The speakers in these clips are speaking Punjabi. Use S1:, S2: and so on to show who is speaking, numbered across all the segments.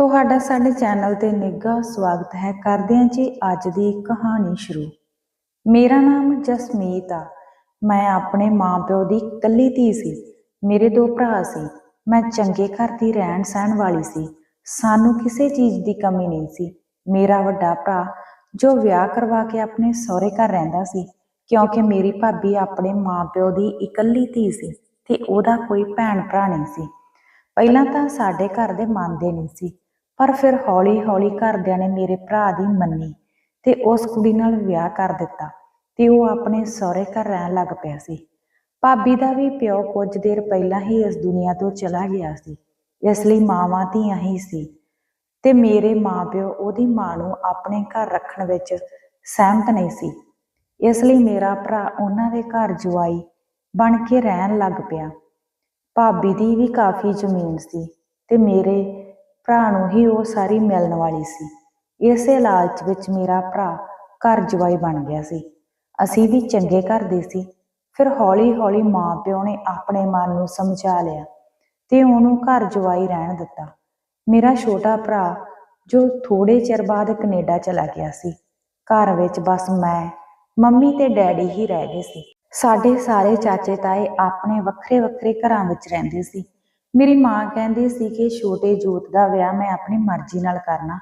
S1: ਤੁਹਾਡਾ ਸਾਡੇ ਚੈਨਲ ਤੇ ਨਿੱਘਾ ਸਵਾਗਤ ਹੈ। ਕਰਦੇ ਹਾਂ ਜੀ ਅੱਜ ਦੀ ਕਹਾਣੀ ਸ਼ੁਰੂ। ਮੇਰਾ ਨਾਮ ਜਸਮੀਤ ਆ। ਮੈਂ ਆਪਣੇ ਮਾਪਿਓ ਦੀ ਇਕੱਲੀ ਧੀ ਸੀ। ਮੇਰੇ ਦੋ ਭਰਾ ਸੀ। ਮੈਂ ਚੰਗੇ ਘਰ ਦੀ ਰਹਿਣ ਸਹਿਣ ਵਾਲੀ ਸੀ। ਸਾਨੂੰ ਕਿਸੇ ਚੀਜ਼ ਦੀ ਕਮੀ ਨਹੀਂ ਸੀ। ਮੇਰਾ ਵੱਡਾ ਭਰਾ, ਜੋ ਵਿਆਹ ਕਰਵਾ ਕੇ ਆਪਣੇ ਸਹੁਰੇ ਘਰ ਰਹਿੰਦਾ ਸੀ, ਕਿਉਂਕਿ ਮੇਰੀ ਭਾਬੀ ਆਪਣੇ ਮਾਪਿਓ ਦੀ ਇਕੱਲੀ ਧੀ ਸੀ ਤੇ ਉਹਦਾ ਕੋਈ ਭੈਣ ਭਰਾ ਨਹੀਂ ਸੀ। ਪਹਿਲਾਂ ਤਾਂ ਸਾਡੇ ਘਰ ਦੇ ਮੰਨਦੇ ਨਹੀਂ ਸੀ। ਪਰ ਫਿਰ ਹੌਲੀ-ਹੌਲੀ ਘਰਦਿਆਂ ਨੇ ਮੇਰੇ ਭਰਾ ਦੀ ਮੰਨੀ ਤੇ ਉਸ ਕੁੜੀ ਨਾਲ ਵਿਆਹ ਕਰ ਦਿੱਤਾ ਤੇ ਉਹ ਆਪਣੇ ਸਹੁਰੇ ਘਰ ਰਹਿਣ ਲੱਗ ਪਿਆ ਸੀ। ਭਾਬੀ ਦਾ ਵੀ ਪਿਓ ਕੁਝ ਦੇਰ ਪਹਿਲਾਂ ਹੀ ਇਸ ਦੁਨੀਆ ਤੋਂ ਚਲਾ ਗਿਆ ਸੀ, ਇਸ ਲਈ ਮਾਵਾਂ ਧੀਆਂ ਹੀ ਸੀ ਤੇ ਮੇਰੇ ਮਾਪਿਓ ਉਹਦੀ ਮਾਂ ਨੂੰ ਆਪਣੇ ਘਰ ਰੱਖਣ ਵਿੱਚ ਸਹਿਮਤ ਨਹੀਂ ਸੀ। ਇਸ ਲਈ ਮੇਰਾ ਭਰਾ ਉਹਨਾਂ ਦੇ ਘਰ ਜਵਾਈ ਬਣ ਕੇ ਰਹਿਣ ਲੱਗ ਪਿਆ। ਭਾਬੀ ਦੀ ਵੀ ਕਾਫੀ ਜ਼ਮੀਨ ਸੀ ਤੇ ਮੇਰੇ ਭਰਾ ਨੂੰ ਹੀ ਉਹ ਸਾਰੀ ਮਿਲਣ ਵਾਲੀ ਸੀ। ਇਸੇ ਲਾਲਚ ਵਿੱਚ ਮੇਰਾ ਭਰਾ ਘਰ ਜਵਾਈ ਬਣ ਗਿਆ ਸੀ। ਅਸੀਂ ਵੀ ਚੰਗੇ ਘਰ ਦੇ ਸੀ। ਫਿਰ ਹੌਲੀ-ਹੌਲੀ ਮਾਂ-ਪਿਓ ਨੇ ਆਪਣੇ ਮਨ ਨੂੰ ਸਮਝਾ ਲਿਆ ਤੇ ਉਹਨੂੰ ਘਰ ਜਵਾਈ ਰਹਿਣ ਦਿੱਤਾ। ਮੇਰਾ ਛੋਟਾ ਭਰਾ ਜੋ ਥੋੜੇ ਚਿਰ ਬਾਅਦ ਕੈਨੇਡਾ ਚਲਾ ਗਿਆ ਸੀ। ਘਰ ਵਿੱਚ ਬਸ ਮੈਂ, ਮੰਮੀ ਤੇ ਡੈਡੀ ਹੀ ਰਹਿ ਗਏ ਸੀ। ਸਾਡੇ ਸਾਰੇ ਚਾਚੇ ਤਾਏ ਆਪਣੇ ਵੱਖਰੇ ਵੱਖਰੇ ਘਰਾਂ ਵਿੱਚ ਰਹਿੰਦੇ ਸੀ। ਮੇਰੀ ਮਾਂ ਕਹਿੰਦੀ ਸੀ ਕਿ ਛੋਟੇ ਜੋਤ ਦਾ ਵਿਆਹ ਮੈਂ ਆਪਣੀ ਮਰਜ਼ੀ ਨਾਲ ਕਰਨਾ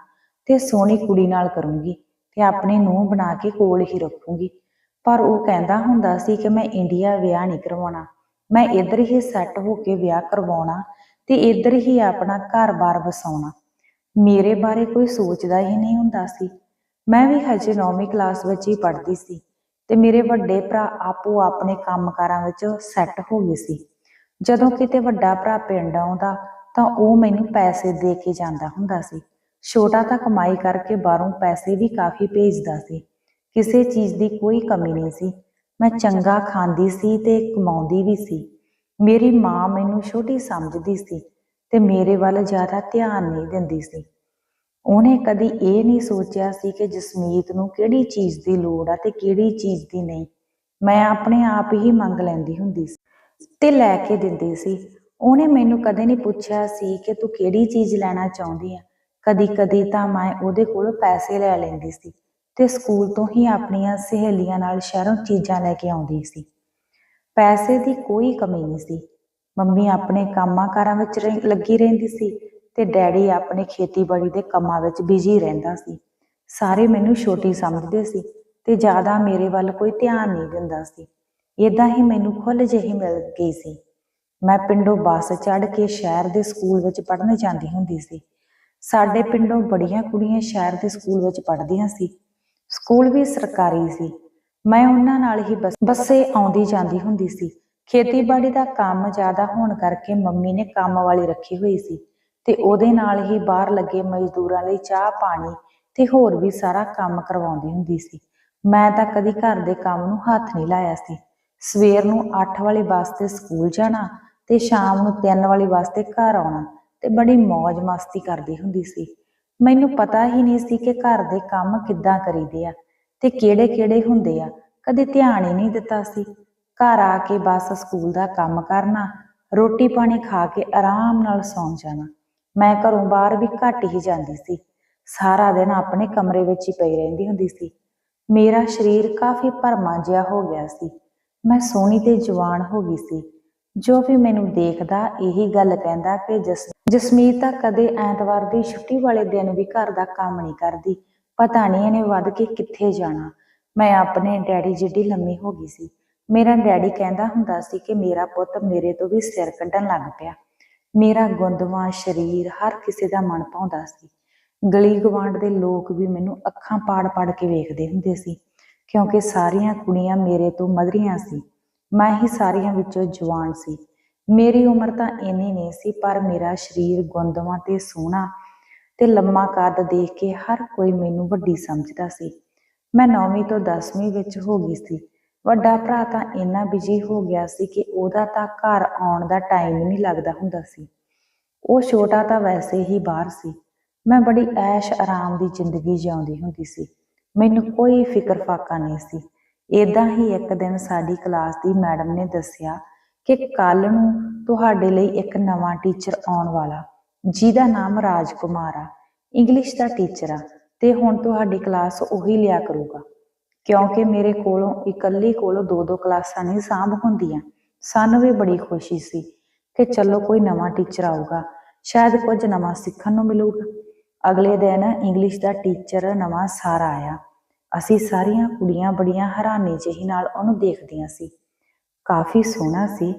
S1: ਤੇ ਸੋਹਣੀ ਕੁੜੀ ਨਾਲ ਕਰੂੰਗੀ ਤੇ ਆਪਣੇ ਨੂੰਹ ਬਣਾ ਕੇ ਕੋਲ ਹੀ ਰੱਖੂੰਗੀ। ਪਰ ਉਹ ਕਹਿੰਦਾ ਹੁੰਦਾ ਸੀ ਕਿ ਮੈਂ ਇੰਡੀਆ ਵਿਆਹ ਨਹੀਂ ਕਰਵਾਉਣਾ। ਮੈਂ ਇੱਧਰ ਹੀ ਸੈੱਟ ਹੋ ਕੇ ਵਿਆਹ ਕਰਵਾਉਣਾ ਤੇ ਇੱਧਰ ਹੀ ਆਪਣਾ ਘਰ-ਬਾਰ ਵਸਾਉਣਾ। ਮੇਰੇ ਬਾਰੇ ਕੋਈ ਸੋਚਦਾ ਹੀ ਨਹੀਂ ਹੁੰਦਾ ਸੀ। ਮੈਂ ਵੀ ਹਜੇ 9ਵੀਂ ਕਲਾਸ ਵਿੱਚ ਹੀ ਪੜ੍ਹਦੀ ਸੀ ਤੇ ਮੇਰੇ ਵੱਡੇ ਭਰਾ ਆਪੋ ਆਪਣੇ ਕੰਮਕਾਰਾਂ ਵਿੱਚ ਸੈੱਟ ਹੋ ਗਏ ਸੀ। ਜਦੋਂ ਕਿਤੇ ਵੱਡਾ ਭਰਾ ਪਿੰਡ ਆਉਂਦਾ ਤਾਂ ਉਹ ਮੈਨੂੰ ਪੈਸੇ ਦੇ ਕੇ ਜਾਂਦਾ ਹੁੰਦਾ ਸੀ। ਛੋਟਾ ਤਾਂ ਕਮਾਈ ਕਰਕੇ ਬਾਹਰੋਂ ਪੈਸੇ ਵੀ ਕਾਫੀ ਭੇਜਦਾ ਸੀ। ਕਿਸੇ ਚੀਜ਼ ਦੀ ਕੋਈ ਕਮੀ ਨਹੀਂ ਸੀ। ਮੈਂ ਚੰਗਾ ਖਾਂਦੀ ਸੀ ਤੇ ਕਮਾਉਂਦੀ ਵੀ ਸੀ। ਮੇਰੀ ਮਾਂ ਮੈਨੂੰ ਛੋਟੀ ਸਮਝਦੀ ਸੀ ਤੇ ਮੇਰੇ ਵੱਲ ਜ਼ਿਆਦਾ ਧਿਆਨ ਨਹੀਂ ਦਿੰਦੀ ਸੀ। ਉਹਨੇ ਕਦੀ ਇਹ ਨਹੀਂ ਸੋਚਿਆ ਸੀ ਕਿ ਜਸਮੀਤ ਨੂੰ ਕਿਹੜੀ ਚੀਜ਼ ਦੀ ਲੋੜ ਆ ਤੇ ਕਿਹੜੀ ਚੀਜ਼ ਦੀ ਨਹੀਂ। ਮੈਂ ਆਪਣੇ ਆਪ ਹੀ ਮੰਗ ਲੈਂਦੀ ਹੁੰਦੀ ਸੀ ਤੇ ਲੈ ਕੇ ਦਿੰਦੀ ਸੀ। ਉਹਨੇ ਮੈਨੂੰ ਕਦੇ ਨਹੀਂ ਪੁੱਛਿਆ ਸੀ ਕਿ ਤੂੰ ਕਿਹੜੀ ਚੀਜ਼ ਲੈਣਾ ਚਾਹੁੰਦੀ ਆ। ਕਦੀ ਕਦੀ ਤਾਂ ਮੈਂ ਉਹਦੇ ਕੋਲੋਂ ਪੈਸੇ ਲੈ ਲੈਂਦੀ ਸੀ ਤੇ ਸਕੂਲ ਤੋਂ ਹੀ ਆਪਣੀਆਂ ਸਹੇਲੀਆਂ ਨਾਲ ਸ਼ਹਿਰੋਂ ਚੀਜ਼ਾਂ ਲੈ ਕੇ ਆਉਂਦੀ ਸੀ। ਪੈਸੇ ਦੀ ਕੋਈ ਕਮੀ ਨਹੀਂ ਸੀ। ਮੰਮੀ ਆਪਣੇ ਕੰਮਾਂ ਕਾਰਾਂ ਵਿੱਚ ਰਹਿ- ਲੱਗੀ ਰਹਿੰਦੀ ਸੀ ਤੇ ਡੈਡੀ ਆਪਣੇ ਖੇਤੀਬਾੜੀ ਦੇ ਕੰਮਾਂ ਵਿੱਚ ਬਿਜ਼ੀ ਰਹਿੰਦਾ ਸੀ। ਸਾਰੇ ਮੈਨੂੰ ਛੋਟੀ ਸਮਝਦੇ ਸੀ ਤੇ ਜ਼ਿਆਦਾ ਮੇਰੇ ਵੱਲ ਕੋਈ ਧਿਆਨ ਨਹੀਂ ਦਿੰਦਾ ਸੀ। ਇਦਾਂ ਹੀ ਮੈਨੂੰ ਖੁੱਲ੍ਹ ਜਿਹੀ ਮਿਲ ਗਈ ਸੀ। ਮੈਂ ਪਿੰਡੋਂ ਬੱਸ ਚੜ੍ਹ ਕੇ ਸ਼ਹਿਰ ਦੇ ਸਕੂਲ ਵਿੱਚ ਪੜ੍ਹਨ ਜਾਂਦੀ ਹੁੰਦੀ ਸੀ। ਸਾਡੇ ਪਿੰਡੋਂ ਬੜੀਆਂ ਕੁੜੀਆਂ ਸ਼ਹਿਰ ਦੇ ਸਕੂਲ ਵਿੱਚ ਪੜ੍ਹਦੀਆਂ ਸੀ। ਸਕੂਲ ਵੀ ਸਰਕਾਰੀ ਸੀ। ਮੈਂ ਉਹਨਾਂ ਨਾਲ ਹੀ ਬੱਸ- ਬੱਸੇ ਆਉਂਦੀ ਜਾਂਦੀ ਹੁੰਦੀ ਸੀ। ਖੇਤੀਬਾੜੀ ਦਾ ਕੰਮ ਜ਼ਿਆਦਾ ਹੋਣ ਕਰਕੇ ਮੰਮੀ ਨੇ ਕੰਮ ਵਾਲੀ ਰੱਖੀ ਹੋਈ ਸੀ ਤੇ ਉਹਦੇ ਨਾਲ ਹੀ ਬਾਹਰ ਲੱਗੇ ਮਜ਼ਦੂਰਾਂ ਲਈ ਚਾਹ, ਪਾਣੀ ਤੇ ਹੋਰ ਵੀ ਸਾਰਾ ਕੰਮ ਕਰਵਾਉਂਦੀ ਹੁੰਦੀ ਸੀ। ਮੈਂ ਤਾਂ ਕਦੀ ਘਰ ਦੇ ਕੰਮ ਨੂੰ ਹੱਥ ਨਹੀਂ ਲਾਇਆ ਸੀ। ਸਵੇਰ ਨੂੰ 8 ਵਾਲੀ ਬੱਸ ਤੇ ਸਕੂਲ ਜਾਣਾ ਤੇ ਸ਼ਾਮ ਨੂੰ 3 ਵਾਲੀ ਬੱਸ ਤੇ ਘਰ ਆਉਣਾ ਤੇ ਬੜੀ ਮौज ਮਸਤੀ ਕਰਦੀ ਹੁੰਦੀ ਸੀ। ਮੈਨੂੰ ਪਤਾ ਹੀ ਨਹੀਂ ਸੀ ਕਿ ਘਰ ਦੇ ਕੰਮ ਕਿੱਦਾਂ ਕਰੀਦੇ ਆ ਤੇ ਕਿਹੜੇ-ਕਿਹੜੇ ਹੁੰਦੇ ਆ। ਕਦੇ ਧਿਆਨ ਹੀ ਨਹੀਂ ਦਿੱਤਾ ਸੀ। ਘਰ ਆ ਕੇ ਬਸ ਸਕੂਲ ਦਾ ਕੰਮ ਕਰਨਾ, ਰੋਟੀ ਪਾਣੀ ਖਾ ਕੇ ਆਰਾਮ ਨਾਲ ਸੌਂ ਜਾਣਾ, ਮੈਂ ਘਰੋਂ ਬਾਹਰ ਵੀ ਘੱਟ ਹੀ ਜਾਂਦੀ ਸੀ। ਸਾਰਾ ਦਿਨ ਆਪਣੇ ਕਮਰੇ ਵਿੱਚ ਹੀ ਪਈ ਰਹਿੰਦੀ ਹੁੰਦੀ ਸੀ। ਮੇਰਾ ਸਰੀਰ ਕਾਫੀ ਭਰਮਾ ਜਿਹਾ ਹੋ ਗਿਆ ਸੀ। ਮੈਂ ਸੋਹਣੀ ਤੇ ਜਵਾਨ ਹੋ ਗਈ ਸੀ। ਜੋ ਵੀ ਮੈਨੂੰ ਦੇਖਦਾ, ਇਹੀ ਗੱਲ ਕਹਿੰਦਾ ਕਿ ਜਸ, ਜਸਮੀਤ ਤਾਂ ਕਦੇ ਐਤਵਾਰ ਦੀ ਛੁੱਟੀ ਵਾਲੇ ਦਿਨ ਵੀ ਘਰ ਦਾ ਕੰਮ ਨਹੀਂ ਕਰਦੀ। ਪਤਾ ਨਹੀਂ ਇਹਨੇ ਵੱਧ ਕੇ ਕਿੱਥੇ ਜਾਣਾ। ਮੈਂ ਆਪਣੇ ਡੈਡੀ ਜਿੱਡੀ ਲੰਮੀ ਹੋ ਗਈ ਸੀ। ਮੇਰਾ ਡੈਡੀ ਕਹਿੰਦਾ ਹੁੰਦਾ ਸੀ ਕਿ ਮੇਰਾ ਪੁੱਤ ਮੇਰੇ ਤੋਂ ਵੀ ਸਿਰ ਕੱਢਣ ਲੱਗ ਪਿਆ। ਮੇਰਾ ਗੁੰਦਵਾਂ ਸਰੀਰ ਹਰ ਕਿਸੇ ਦਾ ਮਨ ਪਾਉਂਦਾ ਸੀ। ਗਲੀ ਗਵਾਂਡ ਦੇ ਲੋਕ ਵੀ ਮੈਨੂੰ ਅੱਖਾਂ ਪਾੜ-ਪਾੜ ਕੇ ਵੇਖਦੇ ਹੁੰਦੇ ਸੀ। ਕਿਉਂਕਿ ਸਾਰੀਆਂ ਕੁੜੀਆਂ ਮੇਰੇ ਤੋਂ ਮਧਰੀਆਂ ਸੀ। ਮੈਂ ਹੀ ਸਾਰੀਆਂ ਵਿੱਚੋਂ ਜਵਾਨ ਸੀ। ਮੇਰੀ ਉਮਰ ਤਾਂ ਇੰਨੀ ਨਹੀਂ ਸੀ, ਪਰ ਮੇਰਾ ਸਰੀਰ ਗੁੰਦਵਾਂ ਤੇ ਸੋਹਣਾ ਤੇ ਲੰਮਾ ਕੱਦ ਦੇਖ ਕੇ ਹਰ ਕੋਈ ਮੈਨੂੰ ਵੱਡੀ ਸਮਝਦਾ ਸੀ। ਮੈਂ 9ਵੀਂ ਤੋਂ 10ਵੀਂ ਵਿੱਚ ਹੋ ਗਈ ਸੀ। ਵੱਡਾ ਭਰਾ ਤਾਂ ਇੰਨਾ ਬਿਜ਼ੀ ਹੋ ਗਿਆ ਸੀ ਕਿ ਉਹਦਾ ਤਾਂ ਘਰ ਆਉਣ ਦਾ ਟਾਈਮ ਹੀ ਨਹੀਂ ਲੱਗਦਾ ਹੁੰਦਾ ਸੀ। ਉਹ ਛੋਟਾ ਤਾਂ ਵੈਸੇ ਹੀ ਬਾਹਰ ਸੀ। ਮੈਂ ਬੜੀ ਐਸ਼ ਆਰਾਮ ਦੀ ਜ਼ਿੰਦਗੀ ਜਿਉਂਦੀ ਹੁੰਦੀ ਸੀ। ਮੈਨੂੰ ਕੋਈ ਫਿਕਰ ਫਾਕਾ ਨਹੀਂ ਸੀ। ਏਦਾਂ ਹੀ ਇੱਕ ਦਿਨ ਸਾਡੀ ਕਲਾਸ ਦੀ ਮੈਡਮ ਨੇ ਦੱਸਿਆ ਕਿ ਕੱਲ ਨੂੰ ਤੁਹਾਡੇ ਲਈ ਇੱਕ ਨਵਾਂ ਟੀਚਰ ਆਉਣ ਵਾਲਾ, ਜਿਹਦਾ ਨਾਮ ਰਾਜਕੁਮਾਰ ਆ, ਇੰਗਲਿਸ਼ ਦਾ ਟੀਚਰ ਆ, ਤੇ ਹੁਣ ਤੁਹਾਡੀ ਕਲਾਸ ਉਹੀ ਲਿਆ ਕਰੂਗਾ। ਕਿਉਂਕਿ ਮੇਰੇ ਕੋਲੋਂ ਇਕੱਲੀ ਕੋਲੋਂ ਦੋ ਦੋ ਕਲਾਸਾਂ ਨਹੀਂ ਸਾਂਭ ਹੁੰਦੀਆਂ, ਸਾਨੂੰ ਵੀ ਬੜੀ ਖੁਸ਼ੀ ਸੀ ਕਿ ਚਲੋ ਕੋਈ ਨਵਾਂ ਟੀਚਰ ਆਊਗਾ, ਸ਼ਾਇਦ ਕੁਝ ਨਵਾਂ ਸਿੱਖਣ ਨੂੰ ਮਿਲੂਗਾ। ਅਗਲੇ ਦਿਨ ਇੰਗਲਿਸ਼ ਦਾ ਟੀਚਰ ਨਵਾਂ ਸਰ ਆਇਆ। ਅਸੀਂ ਸਾਰੀਆਂ ਕੁੜੀਆਂ ਬੜੀਆਂ ਹੈਰਾਨੀ ਜਿਹੀ ਨਾਲ ਉਹਨੂੰ ਦੇਖਦੀਆਂ ਸੀ। ਕਾਫੀ ਸੋਹਣਾ ਸੀ,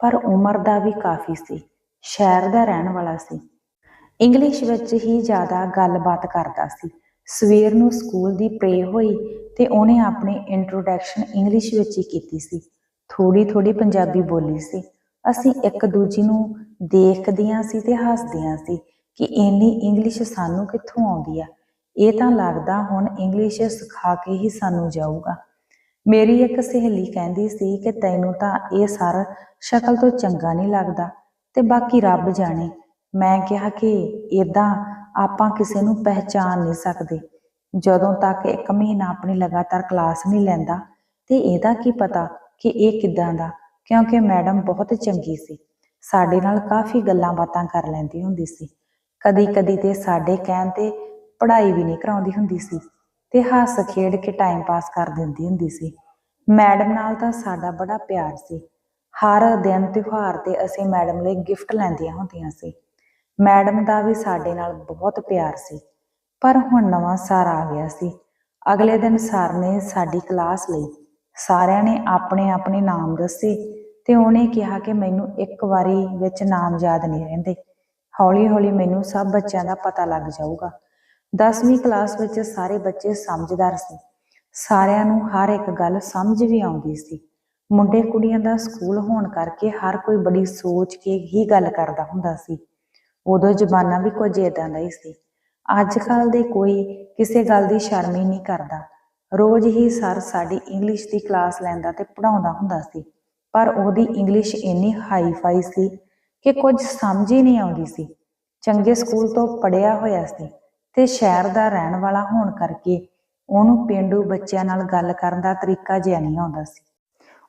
S1: ਪਰ ਉਮਰ ਦਾ ਵੀ ਕਾਫੀ ਸੀ। ਸ਼ਹਿਰ ਦਾ ਰਹਿਣ ਵਾਲਾ ਸੀ। ਇੰਗਲਿਸ਼ ਵਿੱਚ ਹੀ ਜ਼ਿਆਦਾ ਗੱਲਬਾਤ ਕਰਦਾ ਸੀ। ਸਵੇਰ ਨੂੰ ਸਕੂਲ ਦੀ ਪ੍ਰੇ ਹੋਈ ਤੇ ਉਹਨੇ ਆਪਣੀ ਇੰਟਰੋਡਕਸ਼ਨ ਇੰਗਲਿਸ਼ ਵਿੱਚ ਹੀ ਕੀਤੀ ਸੀ। ਥੋੜੀ ਥੋੜੀ ਪੰਜਾਬੀ ਬੋਲੀ ਸੀ। ਅਸੀਂ ਇੱਕ ਦੂਜੀ ਨੂੰ ਦੇਖਦੀਆਂ ਸੀ ਤੇ ਹੱਸਦੀਆਂ ਸੀ ਕਿ ਇੰਨੀ ਇੰਗਲਿਸ਼ ਸਾਨੂੰ ਕਿੱਥੋਂ ਆਉਂਦੀ ਆ? ਇਹ ਤਾਂ ਲੱਗਦਾ ਹੁਣ ਇੰਗਲਿਸ਼ ਸਿਖਾ ਕੇ ਹੀ ਸਾਨੂੰ ਜਾਊਗਾ। ਮੇਰੀ ਇੱਕ ਸਹੇਲੀ ਕਹਿੰਦੀ ਸੀ ਕਿ ਤੈਨੂੰ ਤਾਂ ਇਹ ਸਰ ਸ਼ਕਲ ਤੋਂ ਚੰਗਾ ਨਹੀਂ ਲੱਗਦਾ ਤੇ ਬਾਕੀ ਰੱਬ ਜਾਣੇ। ਮੈਂ ਕਿਹਾ ਕਿ ਇਦਾਂ ਆਪਾਂ ਕਿਸੇ ਨੂੰ ਪਹਿਚਾਨ ਨਹੀਂ ਸਕਦੇ। ਜਦੋਂ ਤੱਕ ਇੱਕ ਮਹੀਨਾ ਆਪਣੀ ਲਗਾਤਾਰ ਕਲਾਸ ਨਹੀਂ ਲੈਂਦਾ ਤੇ ਇਹਦਾ ਕੀ ਪਤਾ ਕਿ ਇਹ ਕਿਦਾਂ ਦਾ ਕਿਉਂਕਿ ਮੈਡਮ ਬਹੁਤ ਚੰਗੀ ਸੀ। ਸਾਡੇ ਨਾਲ ਕਾਫੀ ਗੱਲਾਂ ਬਾਤਾਂ ਕਰ ਲੈਂਦੀ ਹੁੰਦੀ ਸੀ। ਕਦੀ ਕਦੀ ਤੇ ਸਾਡੇ ਕਹਿਣ ਤੇ ਪੜ੍ਹਾਈ ਵੀ ਨਹੀਂ ਕਰਾਉਂਦੀ ਹੁੰਦੀ ਸੀ ਤੇ ਹੱਸ ਖੇਡ ਕੇ ਟਾਈਮ ਪਾਸ ਕਰ ਦਿੰਦੀ ਹੁੰਦੀ ਸੀ। ਮੈਡਮ ਨਾਲ ਤਾਂ ਸਾਡਾ ਬੜਾ ਪਿਆਰ ਸੀ। ਹਰ ਦਿਨ ਤਿਉਹਾਰ ਤੇ ਅਸੀਂ ਮੈਡਮ ਲਈ ਗਿਫਟ ਲੈਂਦੀਆਂ ਹੁੰਦੀਆਂ ਸੀ। ਮੈਡਮ ਦਾ ਵੀ ਸਾਡੇ ਨਾਲ ਬਹੁਤ ਪਿਆਰ ਸੀ। ਪਰ ਹੁਣ ਨਵਾਂ ਸਰ ਆ ਗਿਆ ਸੀ। ਅਗਲੇ ਦਿਨ ਸਰ ਨੇ ਸਾਡੀ ਕਲਾਸ ਲਈ ਸਾਰਿਆਂ ਨੇ ਆਪਣੇ ਆਪਣੇ ਨਾਮ ਦੱਸੇ ਤੇ ਉਹਨੇ ਕਿਹਾ ਕਿ ਮੈਨੂੰ ਇੱਕ ਵਾਰੀ ਵਿੱਚ ਨਾਮ ਯਾਦ ਨਹੀਂ ਰਹਿੰਦੇ। ਹੌਲੀ ਹੌਲੀ ਮੈਨੂੰ ਸਭ ਬੱਚਿਆਂ ਦਾ ਪਤਾ ਲੱਗ ਜਾਊਗਾ। 10ਵੀਂ ਕਲਾਸ ਵਿੱਚ ਸਾਰੇ ਬੱਚੇ ਸਮਝਦਾਰ ਸੀ। ਸਾਰਿਆਂ ਨੂੰ ਹਰ ਇੱਕ ਗੱਲ ਸਮਝ ਵੀ ਆਉਂਦੀ ਸੀ। ਮੁੰਡੇ ਕੁੜੀਆਂ ਦਾ ਸਕੂਲ ਹੋਣ ਕਰਕੇ ਹਰ ਕੋਈ ਬੜੀ ਸੋਚ ਕੇ ਹੀ ਗੱਲ ਕਰਦਾ ਹੁੰਦਾ ਸੀ। ਉਦੋਂ ਜ਼ਮਾਨਾ ਵੀ ਕੁਝ ਏਦਾਂ ਦਾ ਹੀ ਸੀ। ਅੱਜ ਕੱਲ ਦੇ ਕੋਈ ਕਿਸੇ ਗੱਲ ਦੀ ਸ਼ਰਮ ਹੀ ਨਹੀਂ ਕਰਦਾ। ਰੋਜ਼ ਹੀ ਸਰ ਸਾਡੀ ਇੰਗਲਿਸ਼ ਦੀ ਕਲਾਸ ਲੈਂਦਾ ਤੇ ਪੜਾਉਂਦਾ ਹੁੰਦਾ ਸੀ। ਪਰ ਉਹਦੀ ਇੰਗਲਿਸ਼ ਇੰਨੀ ਹਾਈ ਫਾਈ ਸੀ ਕਿ ਕੁਝ ਸਮਝ ਹੀ ਨਹੀਂ ਆਉਂਦੀ ਸੀ। ਚੰਗੇ ਸਕੂਲ ਤੋਂ ਪੜਿਆ ਹੋਇਆ ਸੀ। ਤੇ ਸ਼ਹਿਰ ਦਾ ਰਹਿਣ ਵਾਲਾ ਹੋਣ ਕਰਕੇ ਉਹਨੂੰ ਪਿੰਡੂ ਬੱਚਿਆਂ ਨਾਲ ਗੱਲ ਕਰਨ ਦਾ ਤਰੀਕਾ ਜਿਹਾ ਨਹੀਂ ਆਉਂਦਾ ਸੀ।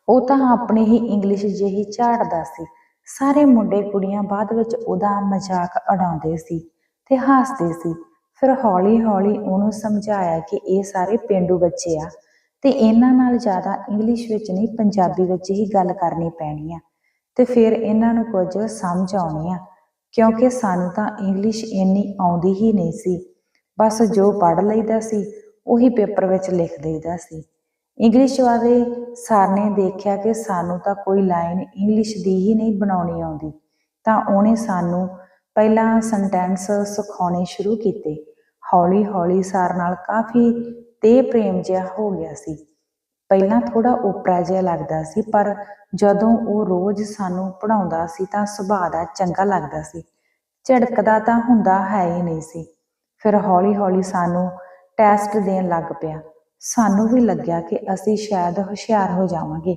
S1: ਉਹ ਤਾਂ ਆਪਣੀ ਹੀ ਇੰਗਲਿਸ਼ ਜਿਹੀ ਝਾੜਦਾ ਸੀ। ਸਾਰੇ ਮੁੰਡੇ ਕੁੜੀਆਂ ਬਾਅਦ ਵਿੱਚ ਉਹਦਾ ਮਜ਼ਾਕ ਉਡਾਉਂਦੇ ਸੀ ਤੇ ਹੱਸਦੇ ਸੀ। ਫਿਰ ਹੌਲੀ-ਹੌਲੀ ਉਹਨੂੰ ਸਮਝਾਇਆ ਕਿ ਇਹ ਸਾਰੇ ਪਿੰਡੂ ਬੱਚੇ ਆ ਤੇ ਇਹਨਾਂ ਨਾਲ ਜ਼ਿਆਦਾ ਇੰਗਲਿਸ਼ ਵਿੱਚ ਨਹੀਂ, ਪੰਜਾਬੀ ਵਿੱਚ ਹੀ ਗੱਲ ਕਰਨੀ ਪੈਣੀ ਆ। ਤੇ ਫਿਰ ਇਹਨਾਂ ਨੂੰ ਕੁਝ ਸਮਝ ਆਉਣੀ ਆ, ਕਿਉਂਕਿ ਸਾਨੂੰ ਤਾਂ ਇੰਗਲਿਸ਼ ਇੰਨੀ ਆਉਂਦੀ ਹੀ ਨਹੀਂ ਸੀ। ਬਸ ਜੋ ਪੜ੍ਹ ਲਈਦਾ ਸੀ, ਉਹੀ ਪੇਪਰ ਵਿੱਚ ਲਿਖ ਦੇਈਦਾ ਸੀ। ਇੰਗਲਿਸ਼ ਵਾਲੇ ਸਰ ਨੇ ਦੇਖਿਆ ਕਿ ਸਾਨੂੰ ਤਾਂ ਕੋਈ ਲਾਈਨ ਇੰਗਲਿਸ਼ ਦੀ ਹੀ ਨਹੀਂ ਬਣਾਉਣੀ ਆਉਂਦੀ। ਤਾਂ ਉਹਨੇ ਸਾਨੂੰ ਪਹਿਲਾਂ ਸੈਂਟੈਂਸ ਸਿਖਾਉਣੇ ਸ਼ੁਰੂ ਕੀਤੇ। ਹੌਲੀ ਹੌਲੀ ਸਰ ਨਾਲ ਕਾਫੀ ਤੇ ਪ੍ਰੇਮ ਜਿਹਾ ਹੋ ਗਿਆ ਸੀ। ਪਹਿਲਾਂ ਥੋੜਾ ਓਪਰਾ ਜਿਹਾ ਲੱਗਦਾ ਸੀ, ਪਰ ਜਦੋਂ ਉਹ ਰੋਜ਼ ਸਾਨੂੰ ਪੜਾਉਂਦਾ ਸੀ ਤਾਂ ਸੁਭਾਅ ਦਾ ਚੰਗਾ ਲੱਗਦਾ ਸੀ। ਝੜਕਦਾ ਤਾਂ ਹੁੰਦਾ ਹੈ ਹੀ ਨਹੀਂ ਸੀ। ਫਿਰ ਹੌਲੀ ਹੌਲੀ ਸਾਨੂੰ ਟੈਸਟ ਦੇਣ ਲੱਗ ਪਿਆ। ਸਾਨੂੰ ਵੀ ਲੱਗਿਆ ਕਿ ਅਸੀਂ ਸ਼ਾਇਦ ਹੁਸ਼ਿਆਰ ਹੋ ਜਾਵਾਂਗੇ।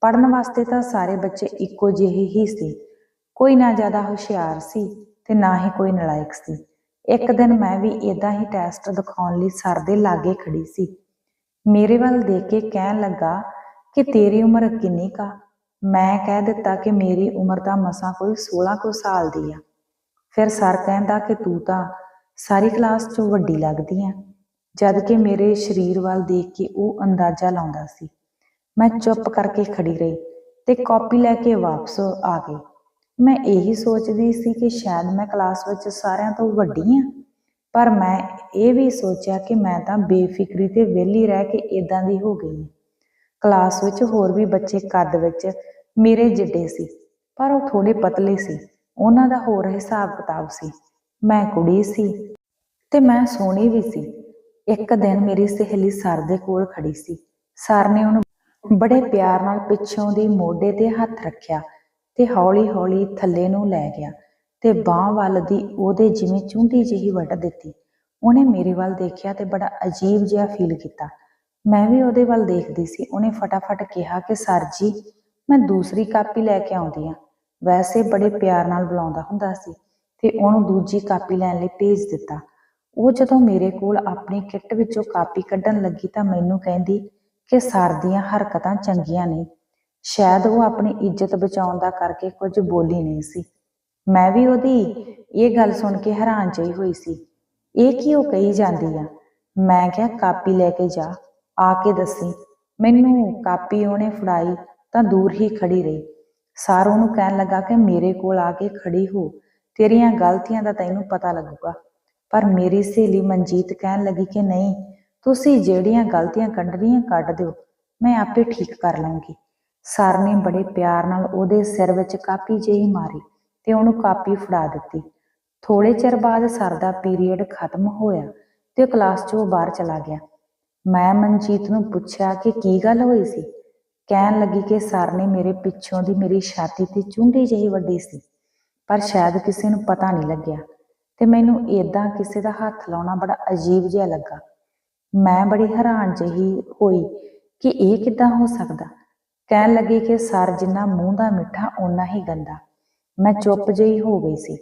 S1: ਪੜਨ ਵਾਸਤੇ ਤਾਂ ਸਾਰੇ ਬੱਚੇ ਇੱਕੋ ਜਿਹੇ ਹੀ ਸੀ। ਕੋਈ ਨਾ ਜ਼ਿਆਦਾ ਹੁਸ਼ਿਆਰ ਸੀ ਤੇ ਨਾ ਹੀ ਕੋਈ ਨਲਾਇਕ ਸੀ। ਇੱਕ ਦਿਨ ਮੈਂ ਵੀ ਇਦਾਂ ਹੀ ਟੈਸਟ ਦਿਖਾਉਣ ਲਈ ਸਰ ਦੇ ਲਾਗੇ ਖੜੀ ਸੀ। ਮੇਰੇ ਵੱਲ ਦੇਖ ਕੇ ਕਹਿਣ ਲੱਗਾ ਕਿ ਤੇਰੀ ਉਮਰ ਕਿੰਨੀ ਕਾ ਮੈਂ ਕਹਿ ਦਿੱਤਾ ਕਿ ਮੇਰੀ ਉਮਰ ਤਾਂ ਮਸਾਂ ਕੋਈ 16 ਕੁ ਸਾਲ ਦੀ ਆ। ਫਿਰ ਸਰ ਕਹਿੰਦਾ ਕਿ ਤੂੰ ਤਾਂ ਸਾਰੀ ਕਲਾਸ 'ਚੋਂ ਵੱਡੀ ਲੱਗਦੀ ਆ। ਜਦ ਕਿ ਮੇਰੇ ਸਰੀਰ ਵੱਲ ਦੇਖ ਕੇ ਉਹ ਅੰਦਾਜ਼ਾ ਲਾਉਂਦਾ ਸੀ। ਮੈਂ ਚੁੱਪ ਕਰਕੇ ਖੜੀ ਰਹੀ ਤੇ ਕਾਪੀ ਲੈ ਕੇ ਵਾਪਸ ਆ ਗਈ। ਮੈਂ ਇਹੀ ਸੋਚਦੀ ਸੀ ਕਿ ਸ਼ਾਇਦ ਮੈਂ ਕਲਾਸ ਵਿੱਚ ਸਾਰਿਆਂ ਤੋਂ ਵੱਡੀ ਆ, ਪਰ ਮੈਂ ਇਹ ਵੀ ਸੋਚਿਆ ਕਿ ਮੈਂ ਤਾਂ ਬੇਫਿਕਰੀ ਤੇ ਵਿਹਲੀ ਰਹਿ ਕੇ ਇਦਾਂ ਦੀ ਹੋ ਗਈ ਹਾਂ ਕਲਾਸ ਵਿੱਚ ਹੋਰ ਵੀ ਬੱਚੇ ਕੱਦ ਵਿੱਚ ਮੇਰੇ ਜਿੱਡੇ ਸੀ, ਪਰ ਉਹ ਥੋੜੇ ਪਤਲੇ ਸੀ। ਉਹਨਾਂ ਦਾ ਹੋਰ ਹਿਸਾਬ ਕਿਤਾਬ ਸੀ। ਮੈਂ ਕੁੜੀ ਸੀ ਤੇ ਮੈਂ ਸੋਹਣੀ ਵੀ ਸੀ। ਇੱਕ ਦਿਨ ਮੇਰੀ ਸਹੇਲੀ ਸਰ ਦੇ ਕੋਲ ਖੜੀ ਸੀ। ਸਰ ਨੇ ਉਹਨੂੰ ਬੜੇ ਪਿਆਰ ਨਾਲ ਪਿੱਛੋਂ ਦੀ ਮੋਢੇ ਤੇ ਹੱਥ ਰੱਖਿਆ ਤੇ ਹੌਲੀ-ਹੌਲੀ ਥੱਲੇ ਨੂੰ ਲੈ ਗਿਆ ਤੇ ਬਾਹ ਵੱਲ ਦੀ ਉਹਦੇ ਜਿਵੇਂ ਚੁੰਡੀ ਜਿਹੀ ਵੱਟ ਦਿੱਤੀ। ਉਹਨੇ ਮੇਰੇ ਵੱਲ ਦੇਖਿਆ ਤੇ ਬੜਾ ਅਜੀਬ ਜਿਹਾ ਫੀਲ ਕੀਤਾ। ਮੈਂ ਵੀ ਉਹਦੇ ਵੱਲ ਦੇਖਦੀ ਸੀ। ਉਹਨੇ ਫਟਾਫਟ ਕਿਹਾ ਕਿ, ਸਰ ਜੀ, ਮੈਂ ਦੂਸਰੀ ਕਾਪੀ ਲੈ ਕੇ ਆਉਂਦੀ ਆ ਵੈਸੇ ਬੜੇ ਪਿਆਰ ਨਾਲ ਬੁਲਾਉਂਦਾ ਹੁੰਦਾ ਸੀ। ਤੇ ਉਹਨੂੰ ਦੂਜੀ ਕਾਪੀ ਲੈਣ ਲਈ ਭੇਜ ਦਿੱਤਾ। ਉਹ ਜਦੋਂ ਮੇਰੇ ਕੋਲ ਆਪਣੀ ਕਿੱਟ ਵਿੱਚੋਂ ਕਾਪੀ ਕੱਢਣ ਲੱਗੀ ਤਾਂ ਮੈਨੂੰ ਕਹਿੰਦੀ ਕਿ ਸਰ ਦੀਆਂ ਹਰਕਤਾਂ ਚੰਗੀਆਂ ਨਹੀਂ ਸ਼ਾਇਦ ਉਹ ਆਪਣੀ ਇੱਜ਼ਤ ਬਚਾਉਣ ਦਾ ਕਰਕੇ ਕੁਝ ਬੋਲੀ ਨਹੀਂ ਸੀ। ਮੈਂ ਵੀ ਉਹਦੀ ਇਹ ਗੱਲ ਸੁਣ ਕੇ ਹੈਰਾਨ ਜਿਹੀ ਹੋਈ ਸੀ। ਇਹ ਕੀ ਉਹ ਕਹੀ ਜਾਂਦੀ ਆ? ਮੈਂ ਕਿਹਾ, ਕਾਪੀ ਲੈ ਕੇ ਜਾ। ਆ ਕੇ ਦੱਸੀ। ਮੈਨੂੰ ਕਾਪੀ ਉਹਨੇ ਫੜਾਈ ਤਾਂ ਦੂਰ ਹੀ ਖੜੀ ਰਹੀ। ਸਾਰ ਉਹਨੂੰ ਕਹਿਣ ਲੱਗਾ ਕਿ ਮੇਰੇ ਕੋਲ ਆ ਕੇ ਖੜੀ ਹੋ। ਤੇਰੀਆਂ ਗਲਤੀਆਂ ਦਾ ਤੈਨੂੰ ਪਤਾ ਲੱਗੂਗਾ। ਪਰ ਮੇਰੀ ਸਹੇਲੀ ਮਨਜੀਤ ਕਹਿਣ ਲੱਗੀ ਕਿ ਨਹੀਂ, ਤੁਸੀਂ ਜਿਹੜੀਆਂ ਗਲਤੀਆਂ ਕੱਢਣੀਆਂ ਕੱਢ ਦਿਓ, ਮੈਂ ਆਪੇ ਠੀਕ ਕਰ ਲਾਂਗੀ ਸਰ ਨੇ ਬੜੇ ਪਿਆਰ ਨਾਲ ਉਹਦੇ ਸਿਰ ਵਿੱਚ ਕਾਪੀ ਜਿਹੀ ਮਾਰੀ ਤੇ ਉਹਨੂੰ ਕਾਪੀ ਫੜਾ ਦਿੱਤੀ। ਥੋੜੇ ਚਿਰ ਬਾਅਦ ਸਰ ਦਾ ਪੀਰੀਅਡ ਖਤਮ ਹੋਇਆ ਤੇ ਉਹ ਕਲਾਸ ਚੋਂ ਬਾਹਰ ਚਲਾ ਗਿਆ। ਮੈਂ ਮਨਜੀਤ ਨੂੰ ਪੁੱਛਿਆ ਕਿ ਕੀ ਗੱਲ ਹੋਈ ਸੀ? ਕਹਿਣ ਲੱਗੀ ਕਿ ਸਰ ਨੇ ਮੇਰੇ ਪਿੱਛੋਂ ਦੀ ਮੇਰੀ ਛਾਤੀ ਤੇ ਚੁੰਡੀ ਜਿਹੀ ਵੱਡੀ ਸੀ। ਪਰ ਸ਼ਾਇਦ ਕਿਸੇ ਨੂੰ ਪਤਾ ਨਹੀਂ ਲੱਗਿਆ ਤੇ ਮੈਨੂੰ ਏਦਾਂ ਕਿਸੇ ਦਾ ਹੱਥ ਲਾਉਣਾ ਬੜਾ ਅਜੀਬ ਜਿਹਾ ਲੱਗਾ। ਮੈਂ ਬੜੀ ਹੈਰਾਨ ਜਿਹੀ ਹੋਈ ਕਿ ਇਹ ਕਿੱਦਾਂ ਹੋ ਸਕਦਾ। ਕਹਿਣ ਲੱਗੀ ਕਿ ਸਰ ਜਿੰਨਾ ਮੂੰਹ ਦਾ ਮਿੱਠਾ ਓਨਾ ਹੀ ਗੰਦਾ। ਮੈਂ ਚੁੱਪ ਜਿਹੀ ਹੋ ਗਈ ਸੀ।